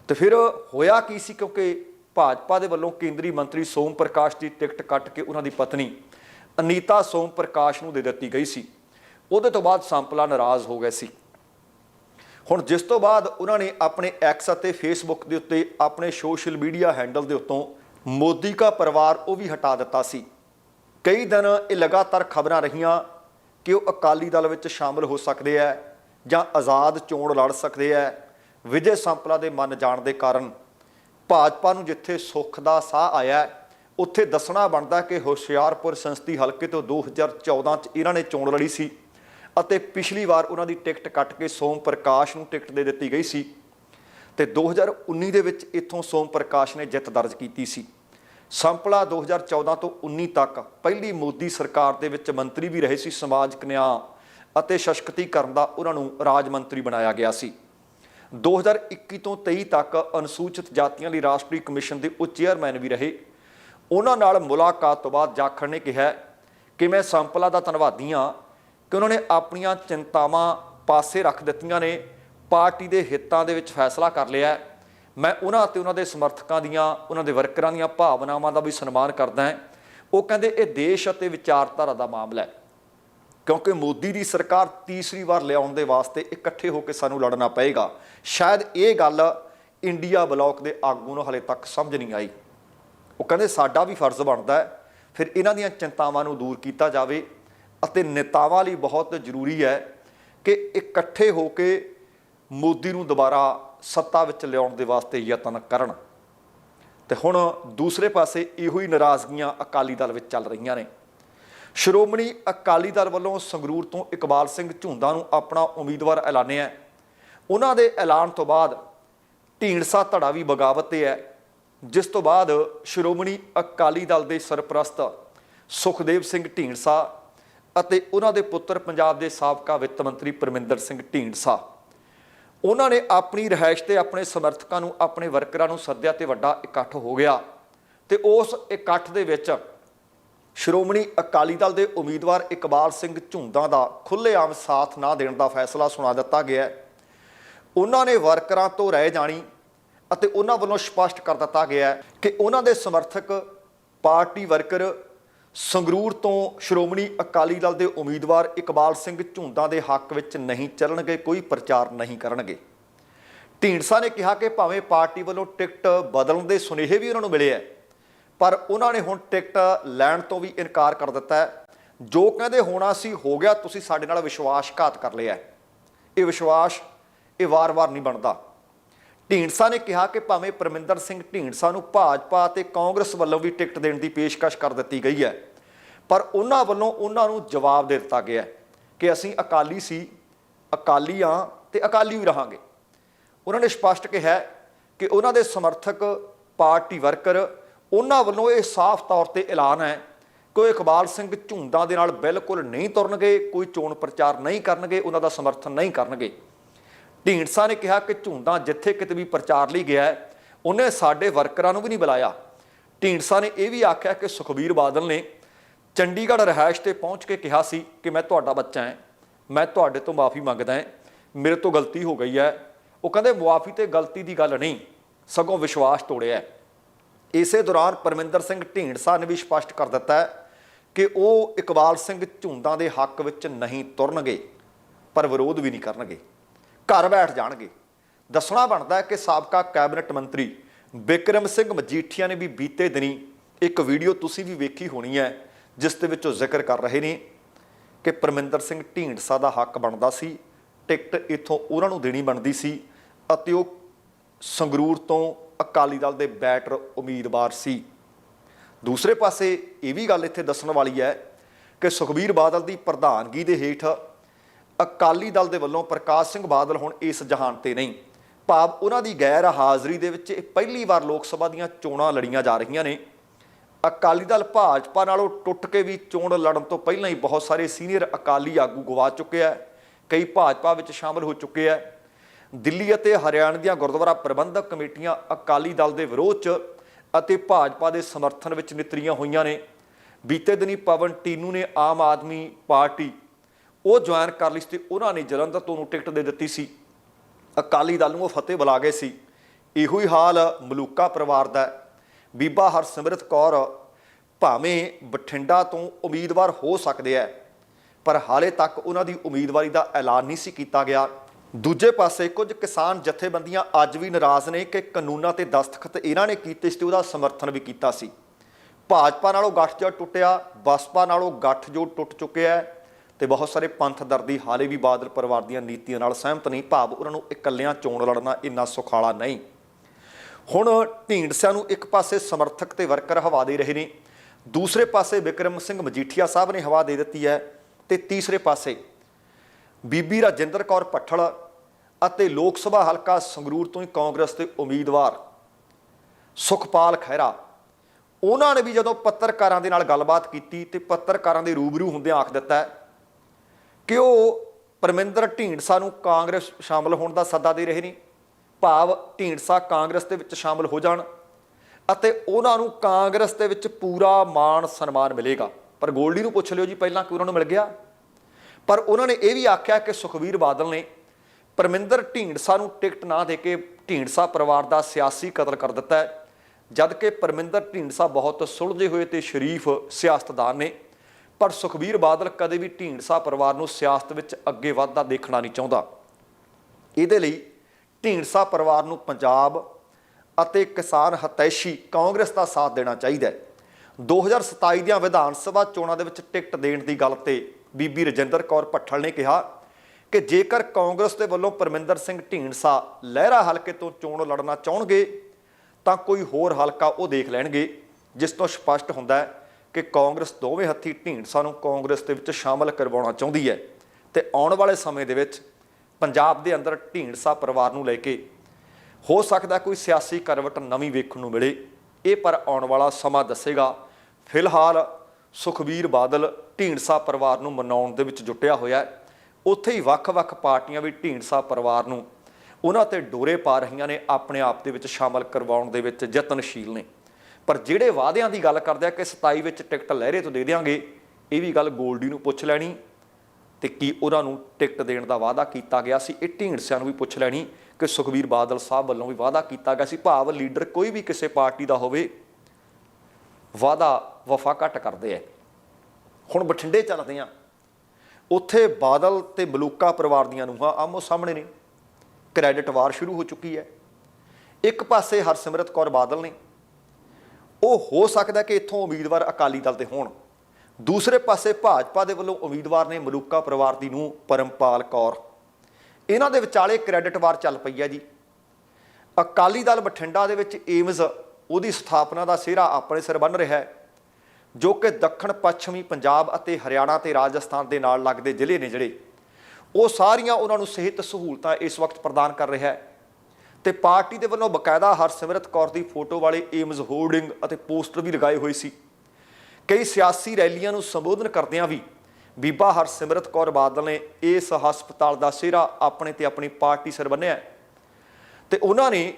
ਤੇ ਫਿਰ ਹੋਇਆ ਕੀ ਸੀ? ਕਿਉਂਕਿ ਭਾਜਪਾ ਦੇ ਵੱਲੋਂ ਕੇਂਦਰੀ ਮੰਤਰੀ ਸੋਮ ਪ੍ਰਕਾਸ਼ ਦੀ ਟਿਕਟ ਕੱਟ ਕੇ ਉਹਨਾਂ ਦੀ ਪਤਨੀ ਅਨੀਤਾ ਸੋਮ ਪ੍ਰਕਾਸ਼ ਨੂੰ ਦੇ ਦਿੱਤੀ ਗਈ ਸੀ। ਉਹਦੇ ਤੋਂ ਬਾਅਦ ਸੰਪਲਾ ਨਾਰਾਜ਼ ਹੋ ਗਏ ਸੀ। ਹੁਣ ਜਿਸ ਤੋਂ ਬਾਅਦ ਉਹਨਾਂ ਨੇ ਆਪਣੇ ਐਕਸ ਅਤੇ ਫੇਸਬੁੱਕ ਦੇ ਉੱਤੇ ਆਪਣੇ ਸੋਸ਼ਲ ਮੀਡੀਆ ਹੈਂਡਲ ਦੇ ਉੱਤੋਂ ਮੋਦੀ ਕਾ ਪਰਿਵਾਰ ਉਹ ਵੀ ਹਟਾ ਦਿੱਤਾ ਸੀ। ਕਈ ਦਿਨ ਇਹ ਲਗਾਤਾਰ ਖਬਰਾਂ ਰਹੀਆਂ ਕਿ ਉਹ ਅਕਾਲੀ ਦਲ ਵਿੱਚ ਸ਼ਾਮਲ ਹੋ ਸਕਦੇ ਆ ਜਾਂ ਆਜ਼ਾਦ ਚੋਣ ਲੜ ਸਕਦੇ ਆ ਵਿਜੇ ਸੰਪਲਾ ਦੇ ਮਨ ਜਾਣ ਦੇ ਕਾਰਨ। ਭਾਜਪਾ ਨੂੰ ਜਿੱਥੇ ਸੁੱਖ ਦਾ ਸਾਹ ਆਇਆ, ਉੱਥੇ ਦੱਸਣਾ ਬਣਦਾ ਕਿ ਹੁਸ਼ਿਆਰਪੁਰ ਸੰਸਦੀ ਹਲਕੇ ਤੋਂ 2014 ਚ ਇਹਨਾਂ ਨੇ ਚੋਣ ਲੜੀ ਸੀ। ਅਤੇ ਪਿਛਲੀ ਵਾਰ ਉਹਨਾਂ ਦੀ ਟਿਕਟ ਕੱਟ ਕੇ ਸੋਮ ਪ੍ਰਕਾਸ਼ ਨੂੰ ਟਿਕਟ ਦੇ ਦਿੱਤੀ ਗਈ ਸੀ ਤੇ 2019 ਦੇ ਵਿੱਚ ਇੱਥੋਂ ਸੋਮ ਪ੍ਰਕਾਸ਼ ਨੇ ਜਿੱਤ ਦਰਜ ਕੀਤੀ ਸੀ। ਸੰਪਲਾ 2014 ਤੋਂ 19 ਤੱਕ ਪਹਿਲੀ ਮੋਦੀ ਸਰਕਾਰ ਦੇ ਵਿੱਚ ਮੰਤਰੀ ਵੀ ਰਹੇ ਸੀ ਸਮਾਜਿਕ ਨਿਆਂ ਅਤੇ ਸਸ਼ਕਤੀਕਰਨ ਦਾ ਉਹਨਾਂ ਨੂੰ ਰਾਜ ਮੰਤਰੀ ਬਣਾਇਆ ਗਿਆ ਸੀ। 2021 ਤੋਂ 23 ਤੱਕ ਅਨੁਸੂਚਿਤ ਜਾਤੀਆਂ ਲਈ ਰਾਸ਼ਟਰੀ ਕਮਿਸ਼ਨ ਦੇ ਉਹ ਚੇਅਰਮੈਨ ਵੀ ਰਹੇ। ਉਹਨਾਂ ਨਾਲ ਮੁਲਾਕਾਤ ਤੋਂ ਬਾਅਦ ਜਾਖੜ ਨੇ ਕਿਹਾ ਕਿ ਮੈਂ ਸੰਪਲਾ ਦਾ ਧੰਨਵਾਦੀ ਹਾਂ ਕਿ ਉਹਨਾਂ ਨੇ ਆਪਣੀਆਂ ਚਿੰਤਾਵਾਂ ਪਾਸੇ ਰੱਖ ਦਿੱਤੀਆਂ ਨੇ, ਪਾਰਟੀ ਦੇ ਹਿੱਤਾਂ ਦੇ ਵਿੱਚ ਫੈਸਲਾ ਕਰ ਲਿਆ ਹੈ। ਮੈਂ ਉਹਨਾਂ ਅਤੇ ਉਹਨਾਂ ਦੇ ਸਮਰਥਕਾਂ ਦੀਆਂ, ਉਹਨਾਂ ਦੇ ਵਰਕਰਾਂ ਦੀਆਂ ਭਾਵਨਾਵਾਂ ਦਾ ਵੀ ਸਨਮਾਨ ਕਰਦਾ ਹਾਂ। ਉਹ ਕਹਿੰਦੇ, ਇਹ ਦੇਸ਼ ਅਤੇ ਵਿਚਾਰਧਾਰਾ ਦਾ ਮਾਮਲਾ ਹੈ। ਕਿਉਂਕਿ ਮੋਦੀ ਦੀ ਸਰਕਾਰ ਤੀਸਰੀ ਵਾਰ ਲਿਆਉਣ ਦੇ ਵਾਸਤੇ ਇਕੱਠੇ ਹੋ ਕੇ ਸਾਨੂੰ ਲੜਨਾ ਪਏਗਾ। ਸ਼ਾਇਦ ਇਹ ਗੱਲ ਇੰਡੀਆ ਬਲਾਕ ਦੇ ਆਗੂ ਨੂੰ ਹਲੇ ਤੱਕ ਸਮਝ ਨਹੀਂ ਆਈ। ਉਹ ਕਹਿੰਦੇ, ਸਾਡਾ ਵੀ ਫਰਜ਼ ਬਣਦਾ ਹੈ। ਫਿਰ ਇਹਨਾਂ ਦੀਆਂ ਚਿੰਤਾਵਾਂ ਨੂੰ ਦੂਰ ਕੀਤਾ ਜਾਵੇ। ਅਤੇ ਨੇਤਾਵਾਂ ਲਈ ਬਹੁਤ ਜ਼ਰੂਰੀ ਹੈ ਕਿ ਇਕੱਠੇ ਹੋ ਕੇ ਮੋਦੀ ਨੂੰ ਦੁਬਾਰਾ ਸੱਤਾ ਵਿੱਚ ਲਿਆਉਣ ਦੇ ਵਾਸਤੇ ਯਤਨ ਕਰਨ। ਤੇ ਹੁਣ ਦੂਸਰੇ ਪਾਸੇ ਇਹੋ ਹੀ ਨਾਰਾਜ਼ਗੀਆਂ ਅਕਾਲੀ ਦਲ ਵਿੱਚ ਚੱਲ ਰਹੀਆਂ ਨੇ। ਸ਼੍ਰੋਮਣੀ ਅਕਾਲੀ ਦਲ ਵੱਲੋਂ ਸੰਗਰੂਰ ਤੋਂ ਇਕਬਾਲ ਸਿੰਘ ਝੁੰਦਾ ਨੂੰ ਆਪਣਾ ਉਮੀਦਵਾਰ ਐਲਾਨਿਆ ਉਹਨਾਂ ਦੇ ਐਲਾਨ ਤੋਂ ਬਾਅਦ ਢੀਂਡਸਾ ਧੜਾ ਵੀ ਬਗਾਵਤ ਤੇ ਹੈ, ਜਿਸ ਤੋਂ ਬਾਅਦ ਸ਼੍ਰੋਮਣੀ ਅਕਾਲੀ ਦਲ ਦੇ ਸਰਪ੍ਰਸਤ ਸੁਖਦੇਵ ਸਿੰਘ ਢੀਂਡਸਾ ਅਤੇ ਉਹਨਾਂ ਦੇ ਪੁੱਤਰ ਪੰਜਾਬ ਦੇ ਸਾਬਕਾ ਵਿੱਤ ਮੰਤਰੀ ਪਰਮਿੰਦਰ ਸਿੰਘ ਢੀਂਡਸਾ। ਉਹਨਾਂ ਨੇ ਆਪਣੀ ਰਹਿائش ਤੇ ਆਪਣੇ ਸਮਰਥਕਾਂ ਨੂੰ, ਆਪਣੇ ਵਰਕਰਾਂ ਨੂੰ ਸੱਦਿਆ ਤੇ ਵੱਡਾ ਇਕੱਠ ਹੋ ਗਿਆ। ਤੇ ਉਸ ਇਕੱਠ ਦੇ ਵਿੱਚ ਸ਼੍ਰੋਮਣੀ ਅਕਾਲੀ ਦਲ ਦੇ ਉਮੀਦਵਾਰ ਇਕਬਾਲ ਸਿੰਘ ਝੁੰਦਾ ਦਾ ਖੁੱਲ੍ਹੇਆਮ ਸਾਥ ਨਾ ਦੇਣ ਦਾ ਫੈਸਲਾ ਸੁਣਾ ਦਿੱਤਾ ਗਿਆ ਉਹਨਾਂ ਨੇ ਵਰਕਰਾਂ ਤੋਂ ਰਹਿ ਜਾਣੀ ਅਤੇ ਉਹਨਾਂ ਵੱਲੋਂ ਸਪਸ਼ਟ ਕਰ ਦਿੱਤਾ ਗਿਆ ਕਿ ਉਹਨਾਂ ਦੇ ਸਮਰਥਕ, ਪਾਰਟੀ ਵਰਕਰ ਸੰਗਰੂਰ ਤੋਂ ਸ਼੍ਰੋਮਣੀ ਅਕਾਲੀ ਦਲ ਦੇ ਉਮੀਦਵਾਰ ਇਕਬਾਲ ਸਿੰਘ ਝੁੰਦਾ ਦੇ ਹੱਕ ਵਿੱਚ ਨਹੀਂ ਚੱਲਣਗੇ, ਕੋਈ ਪ੍ਰਚਾਰ ਨਹੀਂ ਕਰਨਗੇ। ਢੀਂਡਸਾ ਨੇ ਕਿਹਾ ਕਿ ਭਾਵੇਂ ਪਾਰਟੀ ਵੱਲੋਂ ਟਿਕਟ ਬਦਲਣ ਦੇ ਸੁਨੇਹੇ ਵੀ ਉਹਨਾਂ ਨੂੰ ਮਿਲੇ ਹੈ ਪਰ ਉਹਨਾਂ ਨੇ ਹੁਣ ਟਿਕਟ ਲੈਣ ਤੋਂ ਵੀ ਇਨਕਾਰ ਕਰ ਦਿੱਤਾ ਹੈ। ਜੋ ਕਹਿੰਦੇ ਹੋਣਾ ਸੀ, ਹੋ ਗਿਆ, ਤੁਸੀਂ ਸਾਡੇ ਨਾਲ ਵਿਸ਼ਵਾਸਘਾਤ ਕਰ ਲਿਆ ਇਹ ਵਿਸ਼ਵਾਸ ਇਹ ਵਾਰ-ਵਾਰ ਨਹੀਂ ਬਣਦਾ। ਢੀਂਡਸਾ ਨੇ ਕਿਹਾ ਕਿ ਭਾਵੇਂ ਪਰਮਿੰਦਰ ਸਿੰਘ ਢੀਂਡਸਾ ਨੂੰ ਭਾਜਪਾ ਤੇ ਕਾਂਗਰਸ ਵੱਲੋਂ ਵੀ ਟਿਕਟ ਦੇਣ ਦੀ ਪੇਸ਼ਕਸ਼ ਕਰ ਦਿੱਤੀ ਗਈ ਹੈ, ਪਰ ਉਹਨਾਂ ਵੱਲੋਂ ਉਹਨਾਂ ਨੂੰ ਜਵਾਬ ਦੇ ਦਿੱਤਾ ਗਿਆ ਕਿ ਅਸੀਂ ਅਕਾਲੀ ਸੀ, ਅਕਾਲੀ ਹਾਂ ਤੇ ਅਕਾਲੀ ਵੀ ਰਹਾਂਗੇ। ਉਹਨਾਂ ਨੇ ਸਪਸ਼ਟ ਕਿਹਾ ਕਿ ਉਹਨਾਂ ਦੇ ਸਮਰਥਕ ਪਾਰਟੀ ਵਰਕਰ ਉਹਨਾਂ ਵੱਲੋਂ ਇਹ ਸਾਫ਼ ਤੌਰ ਤੇ ਐਲਾਨ ਹੈ ਕਿ ਉਹ ਇਕਬਾਲ ਸਿੰਘ ਝੁੰਦਾ ਦੇ ਨਾਲ ਬਿਲਕੁਲ ਨਹੀਂ ਤੁਰਨਗੇ, ਕੋਈ ਚੋਣ ਪ੍ਰਚਾਰ ਨਹੀਂ ਕਰਨਗੇ, ਉਹਨਾਂ ਦਾ ਸਮਰਥਨ ਨਹੀਂ ਕਰਨਗੇ। ਢੀਂਡਸਾ ਨੇ ਕਿਹਾ ਕਿ ਝੁੰਦਾ ਜਿੱਥੇ ਕਿਤੇ ਵੀ ਪ੍ਰਚਾਰ ਲਈ ਗਿਆ ਉਹਨੇ ਸਾਡੇ ਵਰਕਰਾਂ ਨੂੰ ਵੀ ਨਹੀਂ ਬੁਲਾਇਆ। ਢੀਂਡਸਾ ਨੇ ਇਹ ਵੀ ਆਖਿਆ ਕਿ ਸੁਖਬੀਰ ਬਾਦਲ ਨੇ ਚੰਡੀਗੜ੍ਹ ਰਿਹਾਇਸ਼ ਤੇ ਪਹੁੰਚ ਕੇ ਕਿਹਾ ਸੀ ਕਿ ਮੈਂ ਤੁਹਾਡਾ ਬੱਚਾ ਹਾਂ, ਮੈਂ ਤੁਹਾਡੇ ਤੋਂ ਮਾਫੀ ਮੰਗਦਾ ਹਾਂ, ਮੇਰੇ ਤੋਂ ਗਲਤੀ ਹੋ ਗਈ ਹੈ। ਉਹ ਕਹਿੰਦੇ ਮੁਆਫੀ ਤੇ ਗਲਤੀ ਦੀ ਗੱਲ ਨਹੀਂ, ਸਗੋਂ ਵਿਸ਼ਵਾਸ ਤੋੜਿਆ ਇਸੇ ਦੌਰਾਨ ਪਰਮਿੰਦਰ ਸਿੰਘ ਢੀਂਡਸਾ ਨੇ ਵੀ ਸਪਸ਼ਟ ਕਰ ਦਿੱਤਾ ਕਿ ਉਹ ਇਕਬਾਲ ਸਿੰਘ ਝੁੰਦਾ ਦੇ ਹੱਕ ਵਿੱਚ ਨਹੀਂ ਤੁਰਨਗੇ, ਪਰ ਵਿਰੋਧ ਵੀ ਨਹੀਂ ਕਰਨਗੇ। ਘਰ ਬੈਠ ਜਾਣਗੇ। ਦੱਸਣਾ ਬਣਦਾ ਹੈ ਕਿ ਸਾਬਕਾ ਕੈਬਨਿਟ ਮੰਤਰੀ ਬਿਕਰਮ ਸਿੰਘ ਮਜੀਠੀਆ ਨੇ ਵੀ ਬੀਤੇ ਦਿਨੀ ਇੱਕ ਵੀਡੀਓ ਤੁਸੀਂ ਵੀ ਵੇਖੀ ਹੋਣੀ ਹੈ, ਜਿਸ ਦੇ ਵਿੱਚ ਉਹ ਜ਼ਿਕਰ ਕਰ ਰਹੇ ਨੇ ਕਿ ਪਰਮਿੰਦਰ ਸਿੰਘ ਢੀਂਡਸਾ ਦਾ ਹੱਕ ਬਣਦਾ ਸੀ, ਟਿਕਟ ਇੱਥੋਂ ਉਹਨਾਂ ਨੂੰ ਦੇਣੀ ਬਣਦੀ ਸੀ ਅਤੇ ਉਹ ਸੰਗਰੂਰ ਤੋਂ ਅਕਾਲੀ ਦਲ ਦੇ ਬੈਟਰ ਉਮੀਦਵਾਰ ਸੀ। ਦੂਸਰੇ ਪਾਸੇ ਇਹ ਵੀ ਗੱਲ ਇੱਥੇ ਦੱਸਣ ਵਾਲੀ ਹੈ ਕਿ ਸੁਖਬੀਰ ਬਾਦਲ ਦੀ ਪ੍ਰਧਾਨਗੀ ਦੇ ਹੇਠ ਅਕਾਲੀ ਦਲ ਦੇ ਵੱਲੋਂ ਪ੍ਰਕਾਸ਼ ਸਿੰਘ ਬਾਦਲ ਹੁਣ ਇਸ ਜਹਾਨ ਤੇ ਨਹੀਂ। ਭਾਵ ਉਹਨਾਂ ਦੀ ਗੈਰ ਹਾਜ਼ਰੀ ਦੇ ਵਿੱਚ ਇਹ ਪਹਿਲੀ ਵਾਰ ਲੋਕ ਸਭਾ ਦੀਆਂ ਚੋਣਾਂ ਲੜੀਆਂ ਜਾ ਰਹੀਆਂ ਨੇ। ਅਕਾਲੀ ਦਲ ਭਾਜਪਾ ਨਾਲੋਂ ਟੁੱਟ ਕੇ ਵੀ ਚੋਣ ਲੜਨ ਤੋਂ ਪਹਿਲਾਂ ਹੀ ਬਹੁਤ ਸਾਰੇ ਸੀਨੀਅਰ ਅਕਾਲੀ ਆਗੂ ਗਵਾ ਚੁੱਕੇ ਆ। ਕਈ ਭਾਜਪਾ ਵਿੱਚ ਸ਼ਾਮਲ ਹੋ ਚੁੱਕੇ ਆ। ਦਿੱਲੀ ਅਤੇ ਹਰਿਆਣਾ ਦੀਆਂ ਗੁਰਦੁਆਰਾ ਪ੍ਰਬੰਧਕ ਕਮੇਟੀਆਂ ਅਕਾਲੀ ਦਲ ਦੇ ਵਿਰੋਧ 'ਚ ਅਤੇ ਭਾਜਪਾ ਦੇ ਸਮਰਥਨ ਵਿੱਚ ਨਿਤਰੀਆਂ ਹੋਈਆਂ ਨੇ। ਬੀਤੇ ਦਿਨੀ ਪਵਨ ਟੀਨੂ ਨੇ ਆਮ ਆਦਮੀ ਪਾਰਟੀ ਉਹ ਜੁਆਇਨ ਕਰ ਲਈ ਸੀ ਤੇ ਉਹਨਾਂ ਨੇ ਜਲੰਧਰ ਤੋਂ ਨੂੰ ਟਿਕਟ ਦੇ ਦਿੱਤੀ ਸੀ। ਅਕਾਲੀ ਦਲ ਨੂੰ ਉਹ ਫਤਿਹ ਬੁਲਾ ਗਏ ਸੀ। ਇਹੋ ਹੀ ਹਾਲ ਮਲੂਕਾ ਪਰਿਵਾਰ ਦਾ ਬੀਬਾ ਹਰਸਿਮਰਤ ਕੌਰ ਭਾਵੇਂ ਬਠਿੰਡਾ ਤੋਂ ਉਮੀਦਵਾਰ ਹੋ ਸਕਦੇ ਆ ਪਰ ਹਾਲੇ ਤੱਕ ਉਹਨਾਂ ਦੀ ਉਮੀਦਵਾਰੀ ਦਾ ਐਲਾਨ ਨਹੀਂ ਸੀ ਕੀਤਾ ਗਿਆ। ਦੂਜੇ ਪਾਸੇ ਕੁਝ ਕਿਸਾਨ ਜਥੇਬੰਦੀਆਂ ਅੱਜ ਵੀ ਨਾਰਾਜ਼ ਨੇ ਕਿ ਕਾਨੂੰਨਾਂ ਤੇ ਦਸਤਖਤ ਇਹਨਾਂ ਨੇ ਕੀਤੇ ਸੀ ਤੇ ਉਹਦਾ ਸਮਰਥਨ ਵੀ ਕੀਤਾ ਸੀ। ਭਾਜਪਾ ਨਾਲੋਂ ਗੱਠਜੋੜ ਟੁੱਟਿਆ, ਬਸਪਾ ਨਾਲੋਂ ਗੱਠਜੋੜ ਟੁੱਟ ਚੁੱਕਿਆ ਹੈ। ਤੇ ਬਹੁਤ ਸਾਰੇ ਪੰਥ ਦਰਦੀ ਹਾਲੇ ਵੀ ਬਾਦਲ ਪਰਿਵਾਰ ਦੀਆਂ ਨੀਤੀਆਂ ਨਾਲ ਸਹਿਮਤ ਨਹੀਂ, ਭਾਵ ਉਹਨਾਂ ਨੂੰ ਇਕੱਲਿਆਂ ਚੋਣ ਲੜਨਾ ਇੰਨਾ ਸੁਖਾਲਾ ਨਹੀਂ। ਹੁਣ ਢੀਂਡਸਿਆਂ ਨੂੰ ਇੱਕ ਪਾਸੇ ਸਮਰਥਕ ਤੇ ਵਰਕਰ ਹਵਾ ਦੇ ਰਹੇ ਨੇ, ਦੂਸਰੇ ਪਾਸੇ ਵਿਕਰਮ ਸਿੰਘ ਮਜੀਠੀਆ ਸਾਹਿਬ ਨੇ ਹਵਾ ਦੇ ਦਿੱਤੀ ਹੈ ਤੇ ਤੀਸਰੇ ਪਾਸੇ ਬੀਬੀ ਰਾਜਿੰਦਰ ਕੌਰ ਪੱਠਲ ਅਤੇ ਲੋਕ ਸਭਾ ਹਲਕਾ ਸੰਗਰੂਰ ਤੋਂ ਹੀ ਕਾਂਗਰਸ ਦੇ ਉਮੀਦਵਾਰ ਸੁਖਪਾਲ ਖਹਿਰਾ। ਉਹਨਾਂ ਨੇ ਵੀ ਜਦੋਂ ਪੱਤਰਕਾਰਾਂ ਦੇ ਨਾਲ ਗੱਲਬਾਤ ਕੀਤੀ ਤੇ ਪੱਤਰਕਾਰਾਂ ਦੇ ਰੂਬਰੂ ਹੁੰਦਿਆਂ ਆਖ ਦਿੱਤਾ ਕਿ ਉਹ ਪਰਮਿੰਦਰ ਢੀਂਡਸਾ ਨੂੰ ਕਾਂਗਰਸ ਸ਼ਾਮਲ ਹੋਣ ਦਾ ਸੱਦਾ ਦੇ ਰਹੇ ਨੇ? ਭਾਵ ਢੀਂਡਸਾ ਕਾਂਗਰਸ ਦੇ ਵਿੱਚ ਸ਼ਾਮਲ ਹੋ ਜਾਣ ਅਤੇ ਉਹਨਾਂ ਨੂੰ ਕਾਂਗਰਸ ਦੇ ਵਿੱਚ ਪੂਰਾ ਮਾਣ ਸਨਮਾਨ ਮਿਲੇਗਾ। ਪਰ ਗੋਲਡੀ ਨੂੰ ਪੁੱਛ ਲਿਓ ਜੀ, ਪਹਿਲਾਂ ਕਿ ਉਹਨਾਂ ਨੂੰ ਮਿਲ ਗਿਆ। ਪਰ ਉਹਨਾਂ ਨੇ ਇਹ ਵੀ ਆਖਿਆ ਕਿ ਸੁਖਵੀਰ ਬਾਦਲ ਨੇ ਪਰਮਿੰਦਰ ਢੀਂਡਸਾ ਨੂੰ ਟਿਕਟ ਨਾ ਦੇ ਕੇ ਢੀਂਡਸਾ ਪਰਿਵਾਰ ਦਾ ਸਿਆਸੀ ਕਤਲ ਕਰ ਦਿੱਤਾ ਹੈ ਜਦ ਪਰਮਿੰਦਰ ਢੀਂਡਸਾ ਬਹੁਤ ਸੁਲਝੇ ਹੋਏ ਤੇ ਸ਼ਰੀਫ ਸਿਆਸਤਦਾਨ ਨੇ। ਪਰ ਸੁਖਬੀਰ ਬਾਦਲ ਕਦੇ ਵੀ ਢੀਂਡਸਾ ਪਰਿਵਾਰ ਨੂੰ ਸਿਆਸਤ ਵਿੱਚ ਅੱਗੇ ਵਧਦਾ ਦੇਖਣਾ ਨਹੀਂ ਚਾਹੁੰਦਾ। ਇਹਦੇ ਲਈ ਢੀਂਡਸਾ ਪਰਿਵਾਰ ਨੂੰ ਪੰਜਾਬ ਅਤੇ ਕਿਸਾਨ ਹਤੈਸ਼ੀ ਕਾਂਗਰਸ ਦਾ ਸਾਥ ਦੇਣਾ ਚਾਹੀਦਾ ਹੈ। 2027 ਦੀਆਂ ਵਿਧਾਨ ਸਭਾ ਚੋਣਾਂ ਦੇ ਵਿੱਚ ਟਿਕਟ ਦੇਣ ਦੀ ਗੱਲ ਤੇ ਬੀਬੀ ਰਜਿੰਦਰ ਕੌਰ ਭੱਠਲ ਨੇ ਕਿਹਾ ਕਿ ਜੇਕਰ ਕਾਂਗਰਸ ਦੇ ਵੱਲੋਂ ਪਰਮਿੰਦਰ ਸਿੰਘ ਢੀਂਡਸਾ ਲਹਿਰਾ ਹਲਕੇ ਤੋਂ ਚੋਣ ਲੜਨਾ ਚਾਹਣਗੇ, ਤਾਂ ਕੋਈ ਹੋਰ ਹਲਕਾ ਉਹ ਦੇਖ ਲੈਣਗੇ, ਜਿਸ ਤੋਂ ਸਪਸ਼ਟ ਹੁੰਦਾ ਹੈ ਕਿ ਕਾਂਗਰਸ ਦੋਵੇਂ ਹੱਥੀ ਢੀਂਡਸਾ ਨੂੰ ਕਾਂਗਰਸ ਦੇ ਵਿੱਚ ਸ਼ਾਮਲ ਕਰਵਾਉਣਾ ਚਾਹੁੰਦੀ ਹੈ। ਤੇ ਆਉਣ ਵਾਲੇ ਸਮੇਂ ਦੇ ਵਿੱਚ ਪੰਜਾਬ ਦੇ ਅੰਦਰ ਢੀਂਡਸਾ ਪਰਿਵਾਰ ਨੂੰ ਲੈ ਕੇ ਹੋ ਸਕਦਾ ਕੋਈ ਸਿਆਸੀ ਕਰਵਟ ਨਵੀਂ ਵੇਖਣ ਨੂੰ ਮਿਲੇ। ਇਹ ਪਰ ਆਉਣ ਵਾਲਾ ਸਮਾਂ ਦੱਸੇਗਾ। ਫਿਲਹਾਲ ਸੁਖਬੀਰ ਬਾਦਲ ਢੀਂਡਸਾ ਪਰਿਵਾਰ ਨੂੰ ਮਨਾਉਣ ਦੇ ਵਿੱਚ ਜੁਟਿਆ ਹੋਇਆ ਹੈ। ਉੱਥੇ ਹੀ ਵੱਖ-ਵੱਖ ਪਾਰਟੀਆਂ ਵੀ ਢੀਂਡਸਾ ਪਰਿਵਾਰ ਨੂੰ ਉਹਨਾਂ ਤੇ ਡੋਰੇ ਪਾ ਰਹੀਆਂ ਨੇ, ਆਪਣੇ ਆਪ ਦੇ ਵਿੱਚ ਸ਼ਾਮਲ ਕਰਵਾਉਣ ਦੇ ਵਿੱਚ ਯਤਨਸ਼ੀਲ ਨੇ। ਪਰ ਜਿਹੜੇ ਵਾਅਦਿਆਂ ਦੀ ਗੱਲ ਕਰਦੇ ਆ ਕਿ 27 ਵਿੱਚ ਟਿਕਟ ਲਹਿਰੇ ਤੋਂ ਦੇ ਦੇਵਾਂਗੇ ਇਹ ਵੀ ਗੱਲ ਗੋਲਡੀ ਨੂੰ ਪੁੱਛ ਲੈਣੀ ਤੇ ਕੀ ਉਹਨਾਂ ਨੂੰ ਟਿਕਟ ਦੇਣ ਦਾ ਵਾਅਦਾ ਕੀਤਾ ਗਿਆ ਸੀ? ਇਹ ਢੀਂਡਸਿਆਂ ਨੂੰ ਵੀ ਪੁੱਛ ਲੈਣੀ ਕਿ ਸੁਖਬੀਰ ਬਾਦਲ ਸਾਹਿਬ ਵੱਲੋਂ ਵੀ ਵਾਅਦਾ ਕੀਤਾ ਗਿਆ ਸੀ। ਭਾਵ ਲੀਡਰ ਕੋਈ ਵੀ ਕਿਸੇ ਪਾਰਟੀ ਦਾ ਹੋਵੇ, ਵਾਅਦਾ ਵਫਾ ਘੱਟ ਕਰਦੇ ਆ। ਹੁਣ ਬਠਿੰਡੇ ਚੱਲਦੇ ਆ ਉੱਥੇ ਬਾਦਲ ਤੇ ਮਲੂਕਾ ਪਰਿਵਾਰ ਦੀਆਂ ਨੂੰਹਾਂ ਆਮੋ ਸਾਹਮਣੇ ਨੇ। ਕ੍ਰੈਡਿਟ ਵਾਰ ਸ਼ੁਰੂ ਹੋ ਚੁੱਕੀ ਹੈ। ਇੱਕ ਪਾਸੇ ਹਰਸਿਮਰਤ ਕੌਰ ਬਾਦਲ ਨੇ ਉਹ ਹੋ ਸਕਦਾ ਕਿ ਇੱਥੋਂ ਉਮੀਦਵਾਰ ਅਕਾਲੀ ਦਲ ਦੇ ਹੋਣ। ਦੂਸਰੇ ਪਾਸੇ ਭਾਜਪਾ ਦੇ ਵੱਲੋਂ ਉਮੀਦਵਾਰ ਨੇ ਮਲੂਕਾ ਪਰਿਵਾਰ ਦੀ ਨੂੰ ਪਰਮਪਾਲ ਕੌਰ। ਇਹਨਾਂ ਦੇ ਵਿਚਾਲੇ ਕ੍ਰੈਡਿਟ ਵਾਰ ਚੱਲ ਪਈ ਹੈ ਜੀ। ਅਕਾਲੀ ਦਲ ਬਠਿੰਡਾ ਦੇ ਵਿੱਚ ਏਮਜ਼, ਉਹਦੀ ਸਥਾਪਨਾ ਦਾ ਸਿਹਰਾ ਆਪਣੇ ਸਿਰ ਬੰਨ ਰਿਹਾ ਹੈ, ਜੋ ਕਿ ਦੱਖਣ ਪੱਛਮੀ ਪੰਜਾਬ ਅਤੇ ਹਰਿਆਣਾ ਤੇ ਰਾਜਸਥਾਨ ਦੇ ਨਾਲ ਲੱਗਦੇ ਜ਼ਿਲ੍ਹੇ ਨੇ ਜਿਹੜੇ। ਉਹ ਸਾਰੀਆਂ ਉਹਨਾਂ ਨੂੰ ਸਿਹਤ ਸਹੂਲਤਾਂ ਇਸ ਵਕਤ ਪ੍ਰਦਾਨ ਕਰ ਰਿਹਾ ਹੈ। ਤੇ ਪਾਰਟੀ ਦੇ ਵੱਲੋਂ ਬਕਾਇਦਾ ਹਰਸਿਮਰਤ ਕੌਰ ਦੀ ਫੋਟੋ ਵਾਲੇ ਏਮਜ਼ ਹੋਰਡਿੰਗ ਅਤੇ ਪੋਸਟਰ ਵੀ ਲਗਾਏ ਹੋਏ ਸੀ ਕਈ ਸਿਆਸੀ ਰੈਲੀਆਂ ਨੂੰ ਸੰਬੋਧਨ ਕਰਦਿਆਂ ਵੀ ਬੀਬਾ ਹਰਸਿਮਰਤ ਕੌਰ ਬਾਦਲ ਨੇ ਇਸ ਹਸਪਤਾਲ ਦਾ ਸਿਹਰਾ ਆਪਣੇ ਤੇ ਆਪਣੀ ਪਾਰਟੀ ਸਿਰ ਬੰਨਿਆ ਹੈ। ਤੇ ਉਹਨਾਂ ਨੇ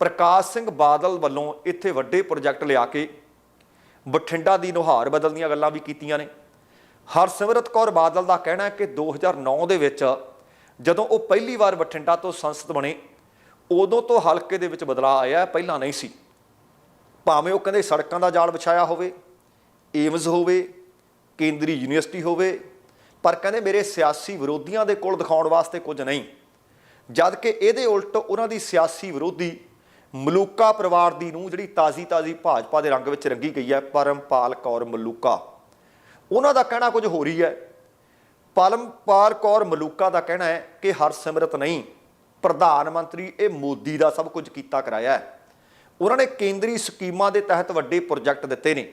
ਪ੍ਰਕਾਸ਼ ਸਿੰਘ ਬਾਦਲ ਵੱਲੋਂ ਇੱਥੇ ਵੱਡੇ ਪ੍ਰੋਜੈਕਟ ਲਿਆ ਕੇ ਬਠਿੰਡਾ ਦੀ ਨੁਹਾਰ ਬਦਲਣ ਦੀਆਂ ਗੱਲਾਂ ਵੀ ਕੀਤੀਆਂ ਨੇ ਹਰਸਿਮਰਤ ਕੌਰ ਬਾਦਲ ਦਾ ਕਹਿਣਾ ਹੈ ਕਿ 2009 ਦੇ ਵਿੱਚ ਜਦੋਂ ਉਹ ਪਹਿਲੀ ਵਾਰ ਬਠਿੰਡਾ ਤੋਂ ਸੰਸਦ ਬਣੇ ਉਦੋਂ ਤੋਂ ਹਲਕੇ ਦੇ ਵਿੱਚ ਬਦਲਾਅ ਆਇਆ ਪਹਿਲਾਂ ਨਹੀਂ ਸੀ। ਭਾਵੇਂ ਉਹ ਕਹਿੰਦੇ ਸੜਕਾਂ ਦਾ ਜਾਲ ਵਿਛਾਇਆ ਹੋਵੇ, ਏਮਜ਼ ਹੋਵੇ, ਕੇਂਦਰੀ ਯੂਨੀਵਰਸਿਟੀ ਹੋਵੇ, ਪਰ ਕਹਿੰਦੇ ਮੇਰੇ ਸਿਆਸੀ ਵਿਰੋਧੀਆਂ ਦੇ ਕੋਲ ਦਿਖਾਉਣ ਵਾਸਤੇ ਕੁਝ ਨਹੀਂ। ਜਦ ਕਿ ਇਹਦੇ ਉਲਟ ਉਹਨਾਂ ਦੀ ਸਿਆਸੀ ਵਿਰੋਧੀ ਮਲੂਕਾ ਪਰਿਵਾਰ ਦੀ ਨੂੰ ਜਿਹੜੀ ਤਾਜ਼ੀ ਤਾਜ਼ੀ ਭਾਜਪਾ ਦੇ ਰੰਗ ਵਿੱਚ ਰੰਗੀ ਗਈ ਹੈ, ਪਰਮਪਾਲ ਕੌਰ ਮਲੂਕਾ। ਉਹਨਾਂ ਦਾ ਕਹਿਣਾ ਕੁਝ ਹੋਰ ਹੀ ਹੈ। ਪਰਮਪਾਲ ਕੌਰ ਮਲੂਕਾ ਦਾ ਕਹਿਣਾ ਹੈ ਕਿ ਹਰਸਿਮਰਤ ਨਹੀਂ। ਪ੍ਰਧਾਨ ਮੰਤਰੀ ਇਹ ਮੋਦੀ ਦਾ ਸਭ ਕੁਝ ਕੀਤਾ ਕਰਾਇਆ ਹੈ। ਉਹਨਾਂ ਨੇ ਕੇਂਦਰੀ ਸਕੀਮਾਂ ਦੇ ਤਹਿਤ ਵੱਡੇ ਪ੍ਰੋਜੈਕਟ ਦਿੱਤੇ ਨੇ।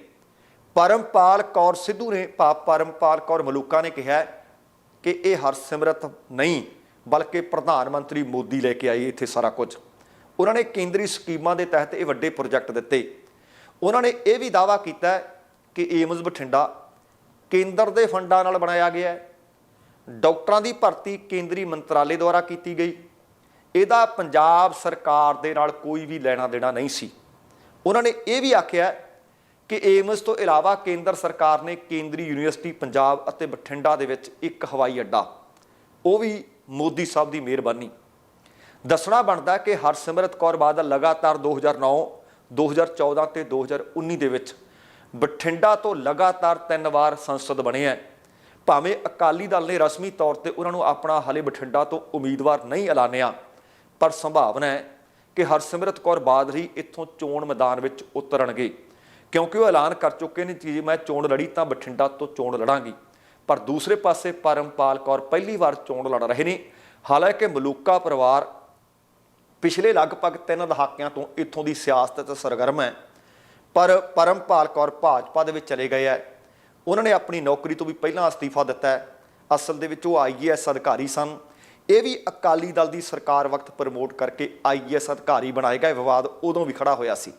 ਪਰਮਪਾਲ ਕੌਰ ਸਿੱਧੂ ਨੇ ਪਾ, ਪਰਮਪਾਲ ਕੌਰ ਮਲੂਕਾ ਨੇ ਕਿਹਾ ਕਿ ਇਹ ਹਰਸਿਮਰਤ ਨਹੀਂ, ਬਲਕਿ ਪ੍ਰਧਾਨ ਮੰਤਰੀ ਮੋਦੀ ਲੈ ਕੇ ਆਏ ਇੱਥੇ ਸਾਰਾ ਕੁਝ। ਉਹਨਾਂ ਨੇ ਕੇਂਦਰੀ ਸਕੀਮਾਂ ਦੇ ਤਹਿਤ ਇਹ ਵੱਡੇ ਪ੍ਰੋਜੈਕਟ ਦਿੱਤੇ। ਉਹਨਾਂ ਨੇ ਇਹ ਵੀ ਦਾਅਵਾ ਕੀਤਾ ਕਿ ਏਮਜ਼ ਬਠਿੰਡਾ ਕੇਂਦਰ ਦੇ ਫੰਡਾਂ ਨਾਲ ਬਣਾਇਆ ਗਿਆ ਹੈ। ਡਾਕਟਰਾਂ ਦੀ ਭਰਤੀ ਕੇਂਦਰੀ ਮੰਤਰਾਲੇ ਦੁਆਰਾ ਕੀਤੀ ਗਈ। ਇਹਦਾ ਪੰਜਾਬ ਸਰਕਾਰ ਦੇ ਨਾਲ ਕੋਈ ਵੀ ਲੈਣਾ ਦੇਣਾ ਨਹੀਂ ਸੀ। ਉਹਨਾਂ ਨੇ ਇਹ ਵੀ ਆਖਿਆ ਕਿ ਏਮਜ਼ ਤੋਂ ਇਲਾਵਾ ਕੇਂਦਰ ਸਰਕਾਰ ਨੇ ਕੇਂਦਰੀ ਯੂਨੀਵਰਸਿਟੀ ਪੰਜਾਬ ਅਤੇ ਬਠਿੰਡਾ ਦੇ ਵਿੱਚ ਇੱਕ ਹਵਾਈ ਅੱਡਾ। ਉਹ ਵੀ ਮੋਦੀ ਸਾਹਿਬ ਦੀ ਮਿਹਰਬਾਨੀ। ਦੱਸਣਾ ਬਣਦਾ ਕਿ ਹਰਸਿਮਰਤ ਕੌਰ ਬਾਦਲ ਲਗਾਤਾਰ 2009 2014 ਤੇ 2019 ਦੇ ਵਿੱਚ ਬਠਿੰਡਾ ਤੋਂ ਲਗਾਤਾਰ ਤਿੰਨ ਵਾਰ ਸੰਸਦ ਬਣੇ ਹੈ ਭਾਵੇਂ ਅਕਾਲੀ ਦਲ ਨੇ ਰਸਮੀ ਤੌਰ ਤੇ ਉਹਨਾਂ ਨੂੰ ਆਪਣਾ ਹਲੇ ਬਠਿੰਡਾ ਤੋਂ ਉਮੀਦਵਾਰ ਨਹੀਂ ਐਲਾਨਿਆ ਪਰ ਸੰਭਾਵਨਾ ਹੈ ਕਿ ਹਰਸਿਮਰਤ ਕੌਰ ਬਾਦਰੀ ਇੱਥੋਂ ਚੋਣ ਮੈਦਾਨ ਵਿੱਚ ਉਤਰਨਗੇ। ਕਿਉਂਕਿ ਉਹ ਐਲਾਨ ਕਰ ਚੁੱਕੇ ਨੇ ਕਿ ਮੈਂ ਚੋਣ ਲੜੀ ਤਾਂ ਬਠਿੰਡਾ ਤੋਂ ਚੋਣ ਲੜਾਂਗੀ। ਪਰ ਦੂਸਰੇ ਪਾਸੇ ਪਰਮਪਾਲ ਕੌਰ ਪਹਿਲੀ ਵਾਰ ਚੋਣ ਲੜ ਰਹੇ ਨੇ। ਹਾਲਾਂਕਿ ਮਲੂਕਾ ਪਰਿਵਾਰ ਪਿਛਲੇ ਲਗਭਗ ਤਿੰਨ ਦਹਾਕਿਆਂ ਤੋਂ ਇੱਥੋਂ ਦੀ ਸਿਆਸਤ ਤੇ ਸਰਗਰਮ ਹੈ। ਪਰ ਪਰਮਪਾਲ ਕੌਰ ਭਾਜਪਾ ਦੇ ਵਿੱਚ ਚਲੇ ਗਏ ਹੈ। ਉਹਨਾਂ ਨੇ ਆਪਣੀ ਨੌਕਰੀ ਤੋਂ ਵੀ ਪਹਿਲਾਂ ਅਸਤੀਫਾ ਦਿੱਤਾ ਹੈ। ਅਸਲ ਦੇ ਵਿੱਚ ਉਹ ਆਈਏਐਸ ਅਧਿਕਾਰੀ ਸਨ। ਇਹ ਵੀ ਅਕਾਲੀ ਦਲ ਦੀ ਸਰਕਾਰ ਵਕਤ ਪ੍ਰਮੋਟ ਕਰਕੇ ਆਈਏਐਸ ਅਧਿਕਾਰੀ ਬਣਾਏ ਗਏ ਵਿਵਾਦ ਉਦੋਂ ਵੀ ਖੜਾ ਹੋਇਆ ਸੀ।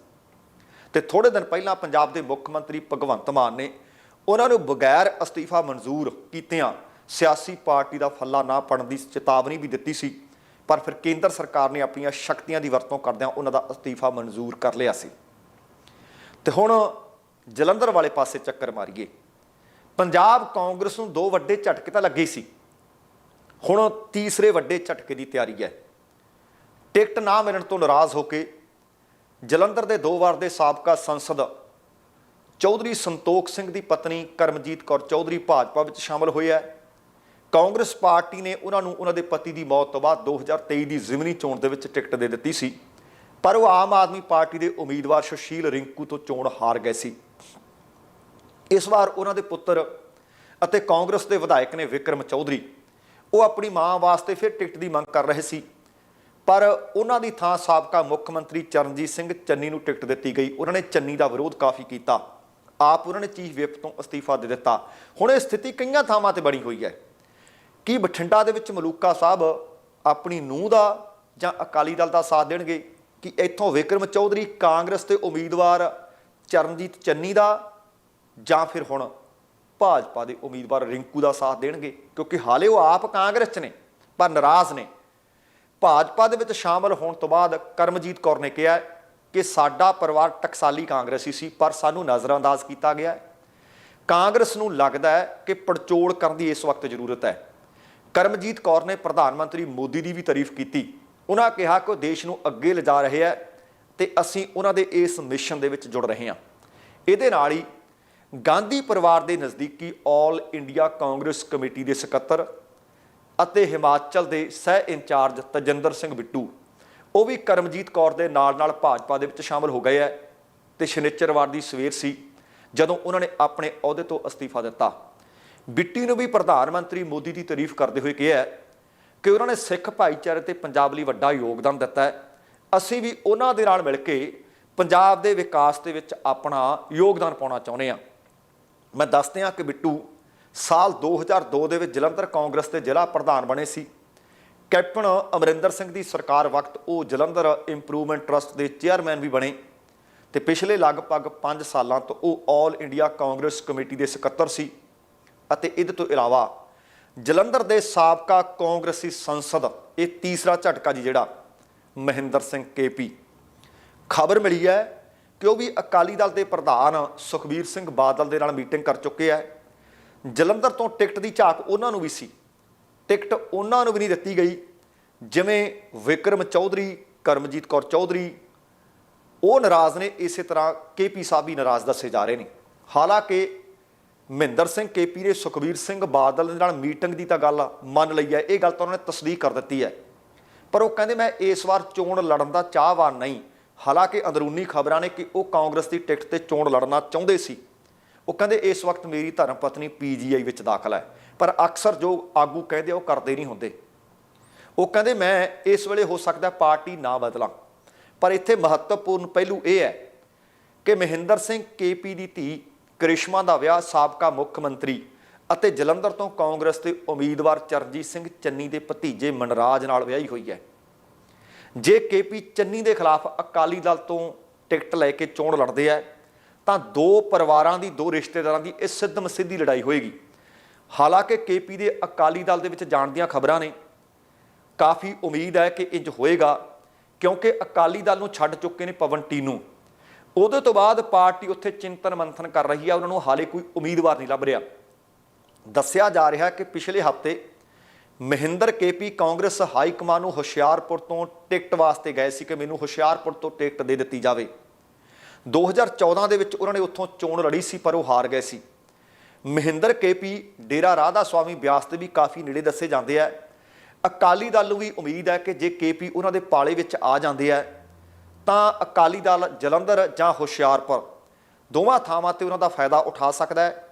ਤੇ ਥੋੜੇ ਦਿਨ ਪਹਿਲਾਂ ਪੰਜਾਬ ਦੇ ਮੁੱਖ ਮੰਤਰੀ ਭਗਵੰਤ ਮਾਨ ਨੇ ਉਹਨਾਂ ਨੂੰ ਬਗੈਰ ਅਸਤੀਫਾ ਮਨਜ਼ੂਰ ਕੀਤਿਆਂ ਸਿਆਸੀ ਪਾਰਟੀ ਦਾ ਫੱਲਾ ਨਾ ਪੜਨ ਦੀ ਚੇਤਾਵਨੀ ਵੀ ਦਿੱਤੀ ਸੀ, ਪਰ ਫਿਰ ਕੇਂਦਰ ਸਰਕਾਰ ਨੇ ਆਪਣੀਆਂ ਸ਼ਕਤੀਆਂ ਦੀ ਵਰਤੋਂ ਕਰਦਿਆਂ ਉਹਨਾਂ ਦਾ ਅਸਤੀਫਾ ਮਨਜ਼ੂਰ ਕਰ ਲਿਆ ਸੀ। ਤੇ ਹੁਣ ਜਲੰਧਰ ਵਾਲੇ ਪਾਸੇ ਚੱਕਰ ਮਾਰੀਏ। ਪੰਜਾਬ ਕਾਂਗਰਸ ਨੂੰ ਦੋ ਵੱਡੇ ਝਟਕੇ ਤਾਂ ਲੱਗੇ ਸੀ। ਹੁਣ ਤੀਸਰੇ ਵੱਡੇ ਝਟਕੇ ਦੀ ਤਿਆਰੀ ਹੈ। ਟਿਕਟ ਨਾ ਮਿਲਣ ਤੋਂ ਨਾਰਾਜ਼ ਹੋ ਕੇ ਜਲੰਧਰ ਦੇ ਦੋ ਵਾਰ ਦੇ ਸਾਬਕਾ ਸੰਸਦ ਚੌਧਰੀ ਸੰਤੋਖ ਸਿੰਘ ਦੀ ਪਤਨੀ ਕਰਮਜੀਤ ਕੌਰ ਚੌਧਰੀ ਭਾਜਪਾ ਵਿੱਚ ਸ਼ਾਮਲ ਹੋਏ ਹੈ। ਕਾਂਗਰਸ ਪਾਰਟੀ ਨੇ ਉਹਨਾਂ ਨੂੰ ਉਹਨਾਂ ਦੇ ਪਤੀ ਦੀ ਮੌਤ ਤੋਂ ਬਾਅਦ 2023 ਦੀ ਜ਼ਿਮਨੀ ਚੋਣ ਦੇ ਵਿੱਚ ਟਿਕਟ ਦੇ ਦਿੱਤੀ ਸੀ। ਪਰ ਉਹ ਆਮ ਆਦਮੀ ਪਾਰਟੀ ਦੇ ਉਮੀਦਵਾਰ ਸੁਸ਼ੀਲ ਰਿੰਕੂ ਤੋਂ ਚੋਣ ਹਾਰ ਗਏ ਸੀ। ਇਸ ਵਾਰ ਉਹਨਾਂ ਦੇ ਪੁੱਤਰ ਅਤੇ ਕਾਂਗਰਸ ਦੇ ਵਿਧਾਇਕ ਨੇ ਵਿਕਰਮ ਚੌਧਰੀ ਉਹ ਆਪਣੀ ਮਾਂ ਵਾਸਤੇ ਫਿਰ ਟਿਕਟ ਦੀ ਮੰਗ ਕਰ ਰਹੇ ਸੀ। ਪਰ ਉਹਨਾਂ ਦੀ ਥਾਂ ਸਾਬਕਾ ਮੁੱਖ ਮੰਤਰੀ ਚਰਨਜੀਤ ਸਿੰਘ ਚੰਨੀ ਨੂੰ ਟਿਕਟ ਦਿੱਤੀ ਗਈ। ਉਹਨਾਂ ਨੇ ਚੰਨੀ ਦਾ ਵਿਰੋਧ ਕਾਫੀ ਕੀਤਾ। ਆਪ ਉਹਨਾਂ ਨੇ ਚੀਫ ਵਿਪ ਤੋਂ ਅਸਤੀਫਾ ਦੇ ਦਿੱਤਾ। ਹੁਣ ਇਹ ਸਥਿਤੀ ਕਈਆਂ ਥਾਵਾਂ ਤੇ ਬਣੀ ਹੋਈ ਹੈ। ਕੀ ਬਠਿੰਡਾ ਦੇ ਵਿੱਚ ਮਲੂਕਾ ਸਾਹਿਬ ਆਪਣੀ ਨੂੰਹ ਦਾ ਜਾਂ ਅਕਾਲੀ ਦਲ ਦਾ ਸਾਥ ਦੇਣਗੇ? ਕਿ ਇੱਥੋਂ ਵਿਕਰਮ ਚੌਧਰੀ ਕਾਂਗਰਸ ਦੇ ਉਮੀਦਵਾਰ ਚਰਨਜੀਤ ਚੰਨੀ ਦਾ ਜਾਂ ਫਿਰ ਹੁਣ ਭਾਜਪਾ ਦੇ ਉਮੀਦਵਾਰ ਰਿੰਕੂ ਦਾ ਸਾਥ ਦੇਣਗੇ, ਕਿਉਂਕਿ ਹਾਲੇ ਉਹ ਆਪ ਕਾਂਗਰਸ 'ਚ ਨੇ, ਪਰ ਨਾਰਾਜ਼ ਨੇ। ਭਾਜਪਾ ਦੇ ਵਿੱਚ ਸ਼ਾਮਲ ਹੋਣ ਤੋਂ ਬਾਅਦ ਕਰਮਜੀਤ ਕੌਰ ਨੇ ਕਿਹਾ ਕਿ ਸਾਡਾ ਪਰਿਵਾਰ ਟਕਸਾਲੀ ਕਾਂਗਰਸੀ ਸੀ, ਪਰ ਸਾਨੂੰ ਨਜ਼ਰਅੰਦਾਜ਼ ਕੀਤਾ ਗਿਆ ਹੈ। ਕਾਂਗਰਸ ਨੂੰ ਲੱਗਦਾ ਹੈ ਕਿ ਪੜਚੋਲ ਕਰਨ ਦੀ ਇਸ ਵਕਤ ਜ਼ਰੂਰਤ ਹੈ। ਕਰਮਜੀਤ ਕੌਰ ਨੇ ਪ੍ਰਧਾਨ ਮੰਤਰੀ ਮੋਦੀ ਦੀ ਵੀ ਤਾਰੀਫ ਕੀਤੀ। ਉਹਨਾਂ ਕਿਹਾ ਕਿ ਉਹ ਦੇਸ਼ ਨੂੰ ਅੱਗੇ ਲਿਜਾ ਰਹੇ ਹੈ ਤੇ ਅਸੀਂ ਉਹਨਾਂ ਦੇ ਇਸ ਮਿਸ਼ਨ ਦੇ ਵਿੱਚ ਜੁੜ ਰਹੇ ਹਾਂ। ਇਹਦੇ ਨਾਲ ਹੀ ਗਾਂਧੀ ਪਰਿਵਾਰ ਦੇ ਨਜ਼ਦੀਕੀ ਆਲ ਇੰਡੀਆ ਕਾਂਗਰਸ ਕਮੇਟੀ ਦੇ ਸਕੱਤਰ ਅਤੇ ਹਿਮਾਚਲ ਦੇ ਸਹਿ ਇੰਚਾਰਜ ਤਜਿੰਦਰ ਸਿੰਘ ਬਿੱਟੂ, ਉਹ ਵੀ ਕਰਮਜੀਤ ਕੌਰ ਦੇ ਨਾਲ ਨਾਲ ਭਾਜਪਾ ਦੇ ਵਿੱਚ ਸ਼ਾਮਲ ਹੋ ਗਏ ਹੈ ਤੇ ਸ਼ਨੀਚਰਵਾਰ ਦੀ ਸਵੇਰ ਸੀ, ਜਦੋਂ ਉਹਨਾਂ ਨੇ ਆਪਣੇ ਅਹੁਦੇ ਤੋਂ ਅਸਤੀਫਾ ਦਿੱਤਾ। ਬਿੱਟੀ ਨੂੰ ਵੀ ਪ੍ਰਧਾਨ ਮੰਤਰੀ ਮੋਦੀ ਦੀ ਤਾਰੀਫ ਕਰਦੇ ਹੋਏ ਕਿਹਾ ਕਿ ਉਹਨਾਂ ਨੇ ਸਿੱਖ ਭਾਈਚਾਰੇ ਤੇ ਪੰਜਾਬ ਲਈ ਵੱਡਾ ਯੋਗਦਾਨ ਦਿੱਤਾ ਹੈ। ਅਸੀਂ ਵੀ ਉਹਨਾਂ ਦੇ ਨਾਲ ਮਿਲ ਕੇ ਪੰਜਾਬ ਦੇ ਵਿਕਾਸ ਦੇ ਵਿੱਚ ਆਪਣਾ ਯੋਗਦਾਨ ਪਾਉਣਾ ਚਾਹੁੰਦੇ ਹਾਂ। ਮੈਂ ਦੱਸਦੇ ਹਾਂ ਕਿ ਬਿੱਟੂ ਸਾਲ 2002 ਦੇ ਵਿੱਚ ਜਲੰਧਰ ਕਾਂਗਰਸ ਦੇ ਜ਼ਿਲ੍ਹਾ ਪ੍ਰਧਾਨ ਬਣੇ ਸੀ। ਕੈਪਟਨ ਅਮਰਿੰਦਰ ਸਿੰਘ ਦੀ ਸਰਕਾਰ ਵਕਤ ਉਹ ਜਲੰਧਰ ਇੰਪਰੂਵਮੈਂਟ ਟਰਸਟ ਦੇ ਚੇਅਰਮੈਨ ਵੀ ਬਣੇ ਤੇ ਪਿਛਲੇ ਲਗਭਗ 5 ਸਾਲਾਂ ਤੋਂ ਉਹ ਆਲ ਇੰਡੀਆ ਕਾਂਗਰਸ ਕਮੇਟੀ ਦੇ ਸਕੱਤਰ ਸੀ ਅਤੇ ਇਹਦੇ ਤੋਂ ਇਲਾਵਾ ਜਲੰਧਰ ਦੇ ਸਾਬਕਾ ਕਾਂਗਰਸੀ ਸੰਸਦ, ਇਹ ਤੀਸਰਾ ਝਟਕਾ ਜੀ ਜਿਹੜਾ, ਮਹਿੰਦਰ ਸਿੰਘ ਕੇਪੀ। ਖਬਰ ਮਿਲੀ ਹੈ ਕਿ ਉਹ ਵੀ ਅਕਾਲੀ ਦਲ ਦੇ ਪ੍ਰਧਾਨ ਸੁਖਬੀਰ ਸਿੰਘ ਬਾਦਲ ਦੇ ਨਾਲ ਮੀਟਿੰਗ ਕਰ ਚੁੱਕੇ ਹੈ ਜਲੰਧਰ ਤੋਂ ਟਿਕਟ ਦੀ ਝਾਕ ਉਹਨਾਂ ਨੂੰ ਵੀ ਸੀ। ਟਿਕਟ ਉਹਨਾਂ ਨੂੰ ਵੀ ਨਹੀਂ ਦਿੱਤੀ ਗਈ। ਜਿਵੇਂ ਵਿਕਰਮ ਚੌਧਰੀ, ਕਰਮਜੀਤ ਕੌਰ ਚੌਧਰੀ, ਉਹ ਨਾਰਾਜ਼ ਨੇ, ਇਸੇ ਤਰ੍ਹਾਂ ਕੇਪੀ ਸਾਹਿਬ ਵੀ ਨਾਰਾਜ਼ ਦੱਸੇ ਜਾ ਰਹੇ ਨੇ। ਹਾਲਾਂਕਿ ਮਹਿੰਦਰ ਸਿੰਘ ਕੇਪੀ ਨੇ ਸੁਖਬੀਰ ਸਿੰਘ ਬਾਦਲ ਦੇ ਨਾਲ ਮੀਟਿੰਗ ਦੀ ਤਾਂ ਗੱਲ ਮੰਨ ਲਈ ਹੈ। ਇਹ ਗੱਲ ਤਾਂ ਉਹਨਾਂ ਨੇ ਤਸਦੀਕ ਕਰ ਦਿੱਤੀ ਹੈ। ਪਰ ਉਹ ਕਹਿੰਦੇ, ਮੈਂ ਇਸ ਵਾਰ ਚੋਣ ਲੜਨ ਦਾ ਚਾਹਵਾਨ ਨਹੀਂ। ਹਾਲਾਂਕਿ ਅੰਦਰੂਨੀ ਖਬਰਾਂ ਨੇ ਕਿ ਉਹ ਕਾਂਗਰਸ ਦੀ ਟਿਕਟ ਤੇ ਚੋਣ ਲੜਨਾ ਚਾਹੁੰਦੇ ਸੀ। ਉਹ ਕਹਿੰਦੇ ਇਸ ਵਕਤ ਮੇਰੀ ਧਰਮ ਪਤਨੀ ਪੀਜੀਆਈ ਵਿੱਚ ਦਾਖਲ ਹੈ, ਪਰ ਅਕਸਰ ਜੋ ਆਗੂ ਕਹਿੰਦੇ ਉਹ ਕਰਦੇ ਨਹੀਂ ਹੁੰਦੇ। ਉਹ ਕਹਿੰਦੇ, ਮੈਂ ਇਸ ਵੇਲੇ ਹੋ ਸਕਦਾ ਪਾਰਟੀ ਨਾ ਬਦਲਾਂ, ਪਰ ਇੱਥੇ ਮਹੱਤਵਪੂਰਨ ਪਹਿਲੂ ਇਹ ਹੈ ਕਿ ਮਹਿੰਦਰ ਸਿੰਘ ਕੇਪੀ ਦੀ ਧੀ ਕ੍ਰਿਸ਼ਮਾ ਦਾ ਵਿਆਹ ਸਾਬਕਾ ਮੁੱਖ ਮੰਤਰੀ ਅਤੇ ਜਲੰਧਰ ਤੋਂ ਕਾਂਗਰਸ ਦੇ ਉਮੀਦਵਾਰ ਚਰਨਜੀਤ ਸਿੰਘ ਚੰਨੀ ਦੇ ਭਤੀਜੇ ਮਨਰਾਜ ਨਾਲ ਵਿਆਹੀ ਹੋਈ ਹੈ। ਜੇ ਕੇਪੀ ਚੰਨੀ ਦੇ ਖਿਲਾਫ ਅਕਾਲੀ ਦਲ ਤੋਂ ਟਿਕਟ ਲੈ ਕੇ ਚੋਣ ਲੜਦੇ ਆ, ਤਾਂ ਦੋ ਪਰਿਵਾਰਾਂ ਦੀ, ਦੋ ਰਿਸ਼ਤੇਦਾਰਾਂ ਦੀ ਇਹ ਸਿੱਧ ਮਸਿੱਧੀ ਲੜਾਈ ਹੋਏਗੀ। ਹਾਲਾਂਕਿ ਕੇਪੀ ਦੇ ਅਕਾਲੀ ਦਲ ਦੇ ਵਿੱਚ ਜਾਣ ਦੀਆਂ ਖਬਰਾਂ ਨੇ, ਕਾਫੀ ਉਮੀਦ ਹੈ ਕਿ ਇੰਜ ਹੋਏਗਾ, ਕਿਉਂਕਿ ਅਕਾਲੀ ਦਲ ਨੂੰ ਛੱਡ ਚੁੱਕੇ ਨੇ ਪਵਨ ਟੀਨੂ। ਉਹਦੇ ਤੋਂ ਬਾਅਦ ਪਾਰਟੀ ਉੱਥੇ ਚਿੰਤਨ ਮੰਥਨ ਕਰ ਰਹੀ ਹੈ ਉਹਨਾਂ ਨੂੰ ਹਾਲੇ ਕੋਈ ਉਮੀਦਵਾਰ ਨਹੀਂ ਲੱਭ ਰਿਹਾ। ਦੱਸਿਆ ਜਾ ਰਿਹਾ ਕਿ ਪਿਛਲੇ ਹਫ਼ਤੇ Mahinder KP Congress high command ਨੂੰ ਹੁਸ਼ਿਆਰਪੁਰ ਤੋਂ ਟਿਕਟ ਵਾਸਤੇ ਗਏ ਸੀ ਕਿ ਮੈਨੂੰ ਹੁਸ਼ਿਆਰਪੁਰ ਤੋਂ ਟਿਕਟ ਦੇ ਦਿੱਤੀ ਜਾਵੇ। 2014 ਦੇ ਵਿੱਚ ਉਹਨਾਂ ਨੇ ਉੱਥੋਂ ਚੋਣ ਲੜੀ ਸੀ, ਪਰ ਉਹ ਹਾਰ ਗਏ ਸੀ। ਮਹਿੰਦਰ ਕੇਪੀ ਡੇਰਾ ਰਾਧਾ ਸਵਾਮੀ ਬਿਆਸ 'ਤੇ ਵੀ ਕਾਫੀ ਨੇੜੇ ਦੱਸੇ ਜਾਂਦੇ ਆ। ਅਕਾਲੀ ਦਲ ਨੂੰ ਵੀ ਉਮੀਦ ਹੈ ਕਿ ਜੇ ਕੇਪੀ ਉਹਨਾਂ ਦੇ ਪਾਲੇ ਵਿੱਚ ਆ ਜਾਂਦੇ ਆ, ਤਾਂ ਅਕਾਲੀ ਦਲ ਜਲੰਧਰ ਜਾਂ ਹੁਸ਼ਿਆਰਪੁਰ ਦੋਵਾਂ ਥਾਵਾਂ ਤੇ ਉਹਨਾਂ ਦਾ ਫਾਇਦਾ ਉਠਾ ਸਕਦਾ ਹੈ।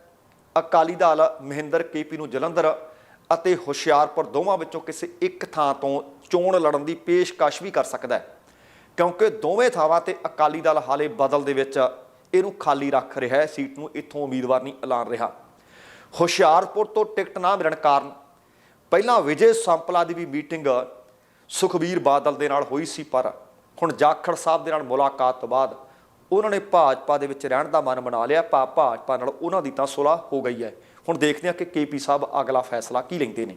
ਅਕਾਲੀ ਦਲ ਮਹਿੰਦਰ ਕੇਪੀ ਨੂੰ ਜਲੰਧਰ ਅਤੇ ਹੁਸ਼ਿਆਰਪੁਰ ਦੋਵਾਂ ਵਿੱਚੋਂ ਕਿਸੇ ਇੱਕ ਥਾਂ ਤੋਂ ਚੋਣ ਲੜਨ ਦੀ ਪੇਸ਼ਕਸ਼ ਵੀ ਕਰ ਸਕਦਾ ਹੈ। ਕਿਉਂਕਿ ਦੋਵੇਂ ਥਾਵਾਂ ਤੇ ਅਕਾਲੀ ਦਲ ਹਾਲੇ ਬਦਲ ਦੇ ਵਿੱਚ ਇਹਨੂੰ ਖਾਲੀ ਰੱਖ ਰਿਹਾ ਹੈ, ਸੀਟ ਨੂੰ ਇੱਥੋਂ ਉਮੀਦਵਾਰ ਨਹੀਂ ਐਲਾਨ ਰਿਹਾ। ਹੁਸ਼ਿਆਰਪੁਰ ਤੋਂ ਟਿਕਟ ਨਾ ਮਿਲਣ ਕਾਰਨ ਪਹਿਲਾਂ ਵਿਜੇ ਸੰਪਲਾ ਦੀ ਵੀ ਮੀਟਿੰਗ ਸੁਖਬੀਰ ਬਾਦਲ ਦੇ ਨਾਲ ਹੋਈ ਸੀ, ਪਰ ਹੁਣ ਜਾਖੜ ਸਾਹਿਬ ਦੇ ਨਾਲ ਮੁਲਾਕਾਤ ਤੋਂ ਬਾਅਦ ਉਹਨਾਂ ਨੇ ਭਾਜਪਾ ਦੇ ਵਿੱਚ ਰਹਿਣ ਦਾ ਮਨ ਬਣਾ ਲਿਆ। ਭਾ, ਭਾਜਪਾ ਨਾਲ ਉਹਨਾਂ ਦੀ ਤਾਂ ਸੁਲ੍ਹਾ ਹੋ ਗਈ ਹੈ। ਹੁਣ ਦੇਖਦੇ ਹਾਂ ਕਿ ਕੇਪੀ ਸਾਹਿਬ ਅਗਲਾ ਫੈਸਲਾ ਕੀ ਲੈਂਦੇ ਨੇ।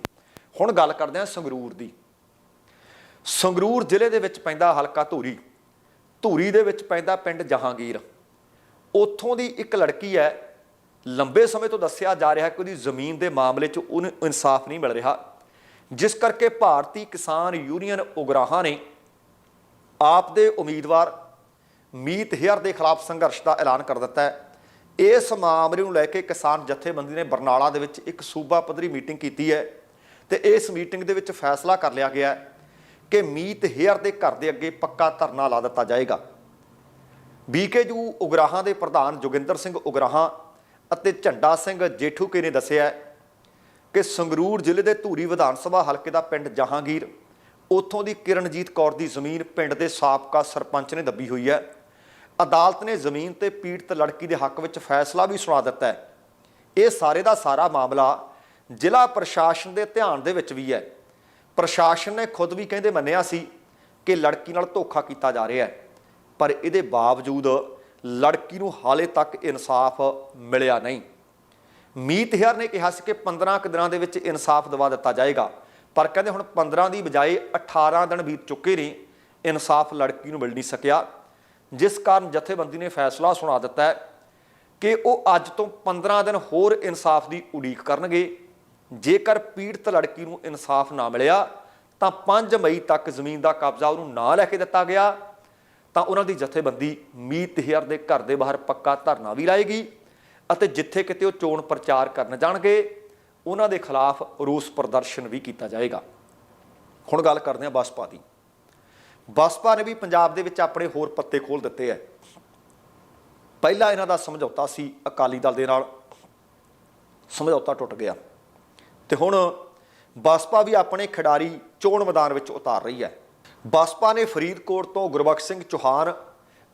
ਹੁਣ ਗੱਲ ਕਰਦੇ ਹਾਂ ਸੰਗਰੂਰ ਦੀ। ਸੰਗਰੂਰ ਜ਼ਿਲ੍ਹੇ ਦੇ ਵਿੱਚ ਪੈਂਦਾ ਹਲਕਾ ਧੂਰੀ। ਧੂਰੀ ਦੇ ਵਿੱਚ ਪੈਂਦਾ ਪਿੰਡ ਜਹਾਂਗੀਰ। ਉੱਥੋਂ ਦੀ ਇੱਕ ਲੜਕੀ ਹੈ, ਲੰਬੇ ਸਮੇਂ ਤੋਂ ਦੱਸਿਆ ਜਾ ਰਿਹਾ ਕਿ ਉਹਦੀ ਜ਼ਮੀਨ ਦੇ ਮਾਮਲੇ 'ਚ ਉਹਨੂੰ ਇਨਸਾਫ ਨਹੀਂ ਮਿਲ ਰਿਹਾ। ਜਿਸ ਕਰਕੇ ਭਾਰਤੀ ਕਿਸਾਨ ਯੂਨੀਅਨ ਉਗਰਾਹਾਂ ਨੇ ਆਪ ਦੇ ਉਮੀਦਵਾਰ ਮੀਤ ਹੇਅਰ ਦੇ ਖਿਲਾਫ ਸੰਘਰਸ਼ ਦਾ ਐਲਾਨ ਕਰ ਦਿੱਤਾ ਹੈ। ਇਸ ਮਾਮਲੇ ਨੂੰ ਲੈ ਕੇ ਕਿਸਾਨ ਜਥੇਬੰਦੀ ਨੇ ਬਰਨਾਲਾ ਦੇ ਵਿੱਚ ਇੱਕ ਸੂਬਾ ਪੱਧਰੀ ਮੀਟਿੰਗ ਕੀਤੀ ਹੈ ਤੇ ਇਸ ਮੀਟਿੰਗ ਦੇ ਵਿੱਚ ਫੈਸਲਾ ਕਰ ਲਿਆ ਗਿਆ ਕਿ ਮੀਤ ਹੇਅਰ ਦੇ ਘਰ ਦੇ ਅੱਗੇ ਪੱਕਾ ਧਰਨਾ ਲਾ ਦਿੱਤਾ ਜਾਏਗਾ। ਬੀਕੇਯੂ ਉਗਰਾਹਾਂ ਦੇ ਪ੍ਰਧਾਨ ਜੋਗਿੰਦਰ ਸਿੰਘ ਉਗਰਾਹਾਂ ਅਤੇ ਝੰਡਾ ਸਿੰਘ ਜੇਠੂਕੇ ਨੇ ਦੱਸਿਆ ਕਿ ਸੰਗਰੂਰ ਜ਼ਿਲ੍ਹੇ ਦੇ ਧੂਰੀ ਵਿਧਾਨ ਸਭਾ ਹਲਕੇ ਦਾ ਪਿੰਡ ਜਹਾਂਗੀਰ, ਉੱਥੋਂ ਦੀ ਕਿਰਨਜੀਤ ਕੌਰ ਦੀ ਜ਼ਮੀਨ ਪਿੰਡ ਦੇ ਸਾਬਕਾ ਸਰਪੰਚ ਨੇ ਦੱਬੀ ਹੋਈ ਹੈ। ਅਦਾਲਤ ਨੇ ਜ਼ਮੀਨ ਤੇ ਪੀੜਤ ਲੜਕੀ ਦੇ ਹੱਕ ਵਿੱਚ ਫੈਸਲਾ ਵੀ ਸੁਣਾ ਦਿੱਤਾ ਹੈ। ਇਹ ਸਾਰੇ ਦਾ ਸਾਰਾ ਮਾਮਲਾ ਜ਼ਿਲ੍ਹਾ ਪ੍ਰਸ਼ਾਸਨ ਦੇ ਧਿਆਨ ਦੇ ਵਿੱਚ ਵੀ ਹੈ। ਪ੍ਰਸ਼ਾਸਨ ਨੇ ਖੁਦ ਵੀ ਕਹਿੰਦੇ ਮੰਨਿਆ ਸੀ ਕਿ ਲੜਕੀ ਨਾਲ ਧੋਖਾ ਕੀਤਾ ਜਾ ਰਿਹਾ ਹੈ, ਪਰ ਇਹਦੇ ਬਾਵਜੂਦ ਲੜਕੀ ਨੂੰ ਹਾਲੇ ਤੱਕ ਇਨਸਾਫ ਮਿਲਿਆ ਨਹੀਂ। ਮੀਤ ਹੇਅਰ ਨੇ ਕਿਹਾ ਸੀ ਕਿ 15 ਕੁ ਦਿਨਾਂ ਦੇ ਵਿੱਚ ਇਨਸਾਫ ਦਿਵਾ ਦਿੱਤਾ ਜਾਏਗਾ, ਪਰ ਕਹਿੰਦੇ ਹੁਣ 15 ਦੀ ਬਜਾਏ 18 ਦਿਨ ਬੀਤ ਚੁੱਕੇ ਨੇ, ਇਨਸਾਫ ਲੜਕੀ ਨੂੰ ਮਿਲ ਨਹੀਂ ਸਕਿਆ। ਜਿਸ ਕਾਰਨ ਜਥੇਬੰਦੀ ਨੇ ਫੈਸਲਾ ਸੁਣਾ ਦਿੱਤਾ ਹੈ ਕਿ ਉਹ ਅੱਜ ਤੋਂ 15 ਦਿਨ ਹੋਰ ਇਨਸਾਫ ਦੀ ਉਡੀਕ ਕਰਨਗੇ। ਜੇਕਰ ਪੀੜਤ ਲੜਕੀ ਨੂੰ ਇਨਸਾਫ ਨਾ ਮਿਲਿਆ, ਤਾਂ 5 ਮਈ ਤੱਕ ਜ਼ਮੀਨ ਦਾ ਕਬਜ਼ਾ ਉਹਨੂੰ ਨਾ ਲੈ ਕੇ ਦਿੱਤਾ ਗਿਆ। ਤਾਂ ਉਹਨਾਂ ਦੀ ਜਥੇਬੰਦੀ ਮੀਤ ਹੇਅਰ ਦੇ ਘਰ ਦੇ ਬਾਹਰ ਪੱਕਾ ਧਰਨਾ ਵੀ ਲਾਏਗੀ ਅਤੇ ਜਿੱਥੇ ਕਿਤੇ ਉਹ ਚੋਣ ਪ੍ਰਚਾਰ ਕਰਨ ਜਾਣਗੇ, ਉਹਨਾਂ ਦੇ ਖਿਲਾਫ ਰੋਸ ਪ੍ਰਦਰਸ਼ਨ ਵੀ ਕੀਤਾ ਜਾਏਗਾ। ਹੁਣ ਗੱਲ ਕਰਦੇ ਹਾਂ ਬਸਪਾ ਦੀ। ਬਸਪਾ ਨੇ ਵੀ ਪੰਜਾਬ ਦੇ ਵਿੱਚ ਆਪਣੇ ਹੋਰ ਪੱਤੇ ਖੋਲ ਦਿੱਤੇ ਐ। ਪਹਿਲਾ ਇਹਨਾਂ ਦਾ ਸਮਝੌਤਾ ਸੀ ਅਕਾਲੀ ਦਲ ਦੇ ਨਾਲ। ਸਮਝੌਤਾ ਟੁੱਟ ਗਿਆ। ਤੇ ਹੁਣ ਬਸਪਾ ਵੀ ਆਪਣੇ ਖਿਡਾਰੀ ਚੋਣ ਮੈਦਾਨ ਵਿੱਚ ਉਤਾਰ ਰਹੀ ਹੈ ਬਸਪਾ ਨੇ ਫਰੀਦਕੋਟ ਤੋਂ ਗੁਰਬਖਸ਼ ਸਿੰਘ ਚੌਹਾਨ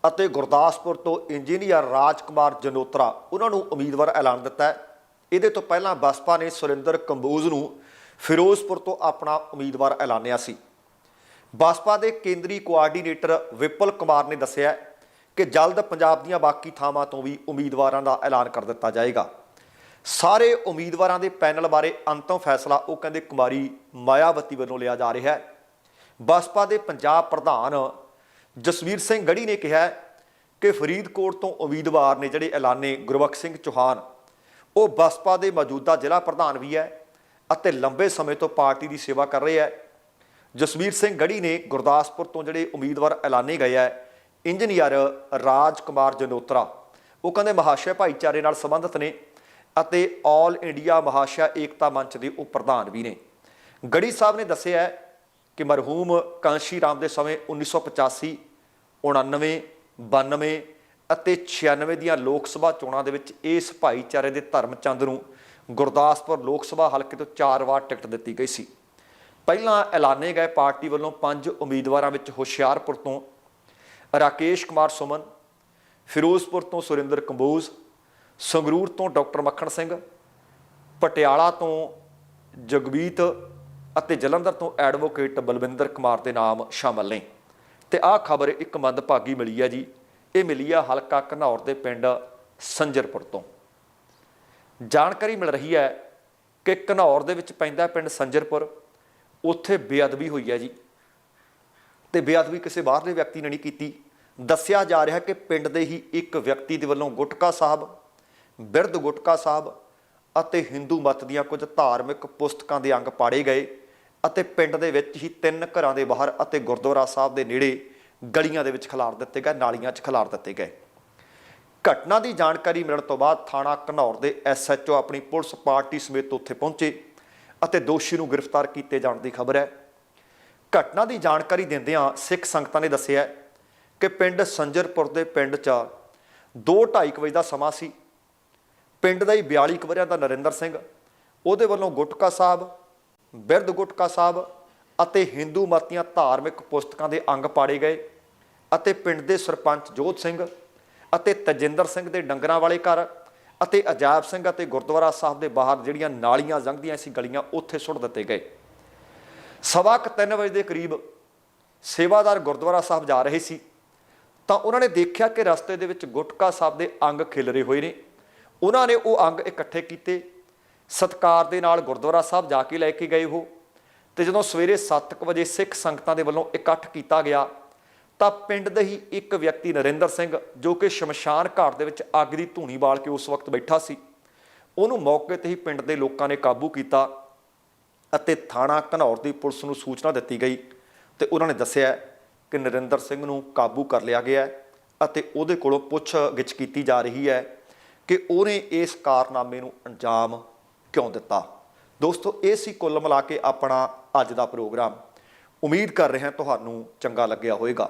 ਅਤੇ ਗੁਰਦਾਸਪੁਰ ਤੋਂ ਇੰਜੀਨੀਅਰ ਰਾਜਕੁਮਾਰ ਜਨੋਤਰਾ ਉਹਨਾਂ ਨੂੰ ਉਮੀਦਵਾਰ ਐਲਾਨ ਦਿੱਤਾ ਹੈ ਇਹਦੇ ਤੋਂ ਪਹਿਲਾਂ ਬਸਪਾ ਨੇ ਸੁਰਿੰਦਰ ਕੰਬੋਜ ਨੂੰ ਫਿਰੋਜ਼ਪੁਰ ਤੋਂ ਆਪਣਾ ਉਮੀਦਵਾਰ ਐਲਾਨਿਆ ਸੀ। ਬਸਪਾ ਦੇ ਕੇਂਦਰੀ ਕੋਆਰਡੀਨੇਟਰ ਵਿਪਲ ਕੁਮਾਰ ਨੇ ਦੱਸਿਆ ਕਿ ਜਲਦ ਪੰਜਾਬ ਦੀਆਂ ਬਾਕੀ ਥਾਵਾਂ ਤੋਂ ਵੀ ਉਮੀਦਵਾਰਾਂ ਦਾ ਐਲਾਨ ਕਰ ਦਿੱਤਾ ਜਾਏਗਾ। ਸਾਰੇ ਉਮੀਦਵਾਰਾਂ ਦੇ ਪੈਨਲ ਬਾਰੇ ਅੰਤਮ ਫੈਸਲਾ ਉਹ ਕਹਿੰਦੇ ਕੁਮਾਰੀ ਮਾਇਆਵਤੀ ਵੱਲੋਂ ਲਿਆ ਜਾ ਰਿਹਾ ਹੈ। ਬਸਪਾ ਦੇ ਪੰਜਾਬ ਪ੍ਰਧਾਨ ਜਸਵੀਰ ਸਿੰਘ ਗੜੀ ਨੇ ਕਿਹਾ ਕਿ ਫਰੀਦਕੋਟ ਤੋਂ ਉਮੀਦਵਾਰ ਨੇ ਜਿਹੜੇ ਐਲਾਨੇ ਗੁਰਬਖਸ਼ ਸਿੰਘ ਚੌਹਾਨ, ਉਹ ਬਸਪਾ ਦੇ ਮੌਜੂਦਾ ਜ਼ਿਲ੍ਹਾ ਪ੍ਰਧਾਨ ਵੀ ਹੈ ਅਤੇ ਲੰਬੇ ਸਮੇਂ ਤੋਂ ਪਾਰਟੀ ਦੀ ਸੇਵਾ ਕਰ ਰਹੇ ਹੈ। ਜਸਵੀਰ ਸਿੰਘ ਗੜੀ ਨੇ ਗੁਰਦਾਸਪੁਰ ਤੋਂ ਜਿਹੜੇ ਉਮੀਦਵਾਰ ਐਲਾਨੇ ਗਏ ਹੈ ਇੰਜੀਨੀਅਰ ਰਾਜ ਕੁਮਾਰ ਜਨੋਤਰਾ। ਉਹ ਕਹਿੰਦੇ ਮਹਾਸ਼ਯ ਭਾਈਚਾਰੇ ਨਾਲ ਸੰਬੰਧਿਤ ਨੇ ਅਤੇ ਆਲ ਇੰਡੀਆ ਮਹਾਸ਼ਯ ਏਕਤਾ ਮੰਚ ਦੇ ਉਹ ਪ੍ਰਧਾਨ ਵੀ ਨੇ। ਗੜੀ ਸਾਹਿਬ ਨੇ ਦੱਸਿਆ ਕਿ ਮਰਹੂਮ ਕਾਂਸ਼ੀ ਰਾਮ ਦੇ ਸਮੇਂ 1985 99 92 ਅਤੇ 96 ਦੀਆਂ ਲੋਕ ਸਭਾ ਚੋਣਾਂ ਦੇ ਵਿੱਚ ਇਸ ਭਾਈਚਾਰੇ ਦੇ ਧਰਮਚੰਦ ਨੂੰ ਗੁਰਦਾਸਪੁਰ ਲੋਕ ਸਭਾ ਹਲਕੇ ਤੋਂ 4 ਵਾਰ ਟਿਕਟ ਦਿੱਤੀ ਗਈ ਸੀ। ਪਹਿਲਾਂ ਐਲਾਨੇ ਗਏ ਪਾਰਟੀ ਵੱਲੋਂ ਪੰਜ ਉਮੀਦਵਾਰਾਂ ਵਿੱਚ ਹੁਸ਼ਿਆਰਪੁਰ ਤੋਂ ਰਾਕੇਸ਼ ਕੁਮਾਰ ਸੁਮਨ, ਫਿਰੋਜ਼ਪੁਰ ਤੋਂ ਸੁਰਿੰਦਰ ਕੰਬੋਜ, ਸੰਗਰੂਰ ਤੋਂ ਡਾਕਟਰ ਮੱਖਣ ਸਿੰਘ, ਪਟਿਆਲਾ ਤੋਂ ਜਗਬੀਤ ਅਤੇ ਜਲੰਧਰ ਤੋਂ ਐਡਵੋਕੇਟ ਬਲਵਿੰਦਰ ਕੁਮਾਰ ਦੇ ਨਾਮ ਸ਼ਾਮਲ ਨੇ। ਤੇ ਆਹ ਖਬਰ ਇੱਕ ਮੰਦਭਾਗੀ ਮਿਲੀ ਹੈ ਜੀ। ਇਹ ਮਿਲੀ ਆ ਹਲਕਾ ਘਨੌਰ ਦੇ ਪਿੰਡ ਸੰਜਰਪੁਰ ਤੋਂ। ਜਾਣਕਾਰੀ ਮਿਲ ਰਹੀ ਹੈ ਕਿ ਘਨੌਰ ਦੇ ਵਿੱਚ ਪੈਂਦਾ ਪਿੰਡ ਸੰਜਰਪੁਰ। ਉੱਥੇ ਬੇਅਦਬੀ ਹੋਈ ਹੈ ਜੀ। ਤੇ ਬੇਅਦਬੀ ਕਿਸੇ ਬਾਹਰਲੇ ਵਿਅਕਤੀ ਨੇ ਨਹੀਂ ਕੀਤੀ। ਦੱਸਿਆ ਜਾ ਰਿਹਾ ਕਿ ਪਿੰਡ ਦੇ ਹੀ ਇੱਕ ਵਿਅਕਤੀ ਦੇ ਵੱਲੋਂ ਗੁਟਕਾ ਸਾਹਿਬ, ਬਿਰਧ ਗੁਟਕਾ ਸਾਹਿਬ ਅਤੇ ਹਿੰਦੂ ਮਤ ਦੀਆਂ ਕੁਝ ਧਾਰਮਿਕ ਪੁਸਤਕਾਂ ਦੇ ਅੰਗ ਪਾੜੇ ਗਏ ਅਤੇ ਪਿੰਡ ਦੇ ਵਿੱਚ ਹੀ ਤਿੰਨ ਘਰਾਂ ਦੇ ਬਾਹਰ ਅਤੇ ਗੁਰਦੁਆਰਾ ਸਾਹਿਬ ਦੇ ਨੇੜੇ ਗਲੀਆਂ ਦੇ ਵਿੱਚ ਖਿਲਾਰ ਦਿੱਤੇ ਗਏ, ਨਾਲੀਆਂ 'ਚ ਖਿਲਾਰ ਦਿੱਤੇ ਗਏ। ਘਟਨਾ ਦੀ ਜਾਣਕਾਰੀ ਮਿਲਣ ਤੋਂ ਬਾਅਦ ਥਾਣਾ ਘਨੌਰ ਦੇ ਐਸਐਚਓ ਆਪਣੀ ਪੁਲਿਸ ਪਾਰਟੀ ਸਮੇਤ ਉੱਥੇ ਪਹੁੰਚੇ। ਅਤੇ ਦੋਸ਼ੀ ਨੂੰ ਗ੍ਰਿਫਤਾਰ ਕੀਤੇ ਜਾਣ ਦੀ ਖਬਰ ਹੈ। ਘਟਨਾ ਦੀ ਜਾਣਕਾਰੀ ਦਿੰਦਿਆਂ ਸਿੱਖ ਸੰਗਤਾਂ ਨੇ ਦੱਸਿਆ ਕਿ ਪਿੰਡ ਸੰਜਰਪੁਰ ਦੇ ਪਿੰਡ 'ਚ 2:30 ਵਜੇ ਦਾ ਸਮਾਂ ਸੀ। ਪਿੰਡ ਦਾ ਹੀ 42 ਕੁ ਵਰ੍ਹਿਆਂ ਦਾ ਨਰਿੰਦਰ ਸਿੰਘ, ਉਹਦੇ ਵੱਲੋਂ ਗੁਟਕਾ ਸਾਹਿਬ, ਬਿਰਧ ਗੁਟਕਾ ਸਾਹਿਬ ਅਤੇ ਹਿੰਦੂ ਮਤੀਆਂ ਧਾਰਮਿਕ ਪੁਸਤਕਾਂ ਦੇ ਅੰਗ ਪਾੜੇ ਗਏ ਅਤੇ ਪਿੰਡ ਦੇ ਸਰਪੰਚ ਜੋਤ ਸਿੰਘ ਅਤੇ ਤਜਿੰਦਰ ਸਿੰਘ ਦੇ ਡੰਗਰਾਂ ਵਾਲੇ ਘਰ ਅਤੇ ਅਜਾਇਬ ਸਿੰਘ ਅਤੇ ਗੁਰਦੁਆਰਾ ਸਾਹਿਬ ਦੇ ਬਾਹਰ ਜਿਹੜੀਆਂ ਨਾਲੀਆਂ ਲੰਘਦੀਆਂ ਸੀ ਗਲੀਆਂ ਉੱਥੇ ਸੁੱਟ ਦਿੱਤੇ ਗਏ। ਸਵਾ ਕੁ ਤਿੰਨ ਵਜੇ ਦੇ ਕਰੀਬ ਸੇਵਾਦਾਰ ਗੁਰਦੁਆਰਾ ਸਾਹਿਬ ਜਾ ਰਹੇ ਸੀ। ਤਾਂ ਉਹਨਾਂ ਨੇ ਦੇਖਿਆ ਕਿ ਰਸਤੇ ਦੇ ਵਿੱਚ ਗੁਟਕਾ ਸਾਹਿਬ ਦੇ ਅੰਗ ਖਿਲਰੇ ਹੋਏ ਨੇ। ਉਹਨਾਂ ਨੇ ਉਹ ਅੰਗ ਇਕੱਠੇ ਕੀਤੇ। ਸਤਕਾਰ ਦੇ ਨਾਲ ਗੁਰਦੁਆਰਾ ਸਾਹਿਬ ਜਾ ਕੇ ਲੈ ਕੇ ਗਏ ਉਹ। ਤੇ ਜਦੋਂ ਸਵੇਰੇ 7:00 ਵਜੇ ਸਿੱਖ ਸੰਗਤਾਂ ਦੇ ਵੱਲੋਂ ਇਕੱਠ ਕੀਤਾ ਗਿਆ ਤਾਂ ਪਿੰਡ ਦੇ ਹੀ ਇੱਕ ਵਿਅਕਤੀ ਨਰਿੰਦਰ ਸਿੰਘ, ਜੋ ਕਿ ਸ਼ਮਸ਼ਾਨ ਘਾਟ ਦੇ ਵਿੱਚ ਅੱਗ ਦੀ ਧੂਣੀ ਬਾਲ ਕੇ ਉਸ ਵਕਤ ਬੈਠਾ ਸੀ। ਉਹਨੂੰ ਮੌਕੇ ਤੇ ਹੀ ਪਿੰਡ ਦੇ ਲੋਕਾਂ ਨੇ ਕਾਬੂ ਕੀਤਾ ਅਤੇ ਥਾਣਾ ਘਨੌਰ ਦੀ ਪੁਲਿਸ ਨੂੰ ਸੂਚਨਾ ਦਿੱਤੀ ਗਈ ਤੇ ਉਹਨਾਂ ਨੇ ਦੱਸਿਆ ਕਿ ਨਰਿੰਦਰ ਸਿੰਘ ਨੂੰ ਕਾਬੂ ਕਰ ਲਿਆ ਗਿਆ ਅਤੇ ਉਹਦੇ ਕੋਲੋਂ ਪੁੱਛ ਗਿੱਛ ਕੀਤੀ ਜਾ ਰਹੀ ਹੈ ਕਿ ਉਹਨੇ ਇਸ ਕਾਰਨਾਮੇ ਨੂੰ ਅੰਜਾਮ ਕਿਉਂ ਦਿੱਤਾ। ਦੋਸਤੋ, ਇਹ ਸੀ ਕੁੱਲ ਮਿਲਾ ਕੇ ਆਪਣਾ ਅੱਜ ਦਾ ਪ੍ਰੋਗਰਾਮ। ਉਮੀਦ ਕਰ ਰਹੇ ਹਾਂ ਤੁਹਾਨੂੰ ਚੰਗਾ ਲੱਗਿਆ ਹੋਵੇਗਾ।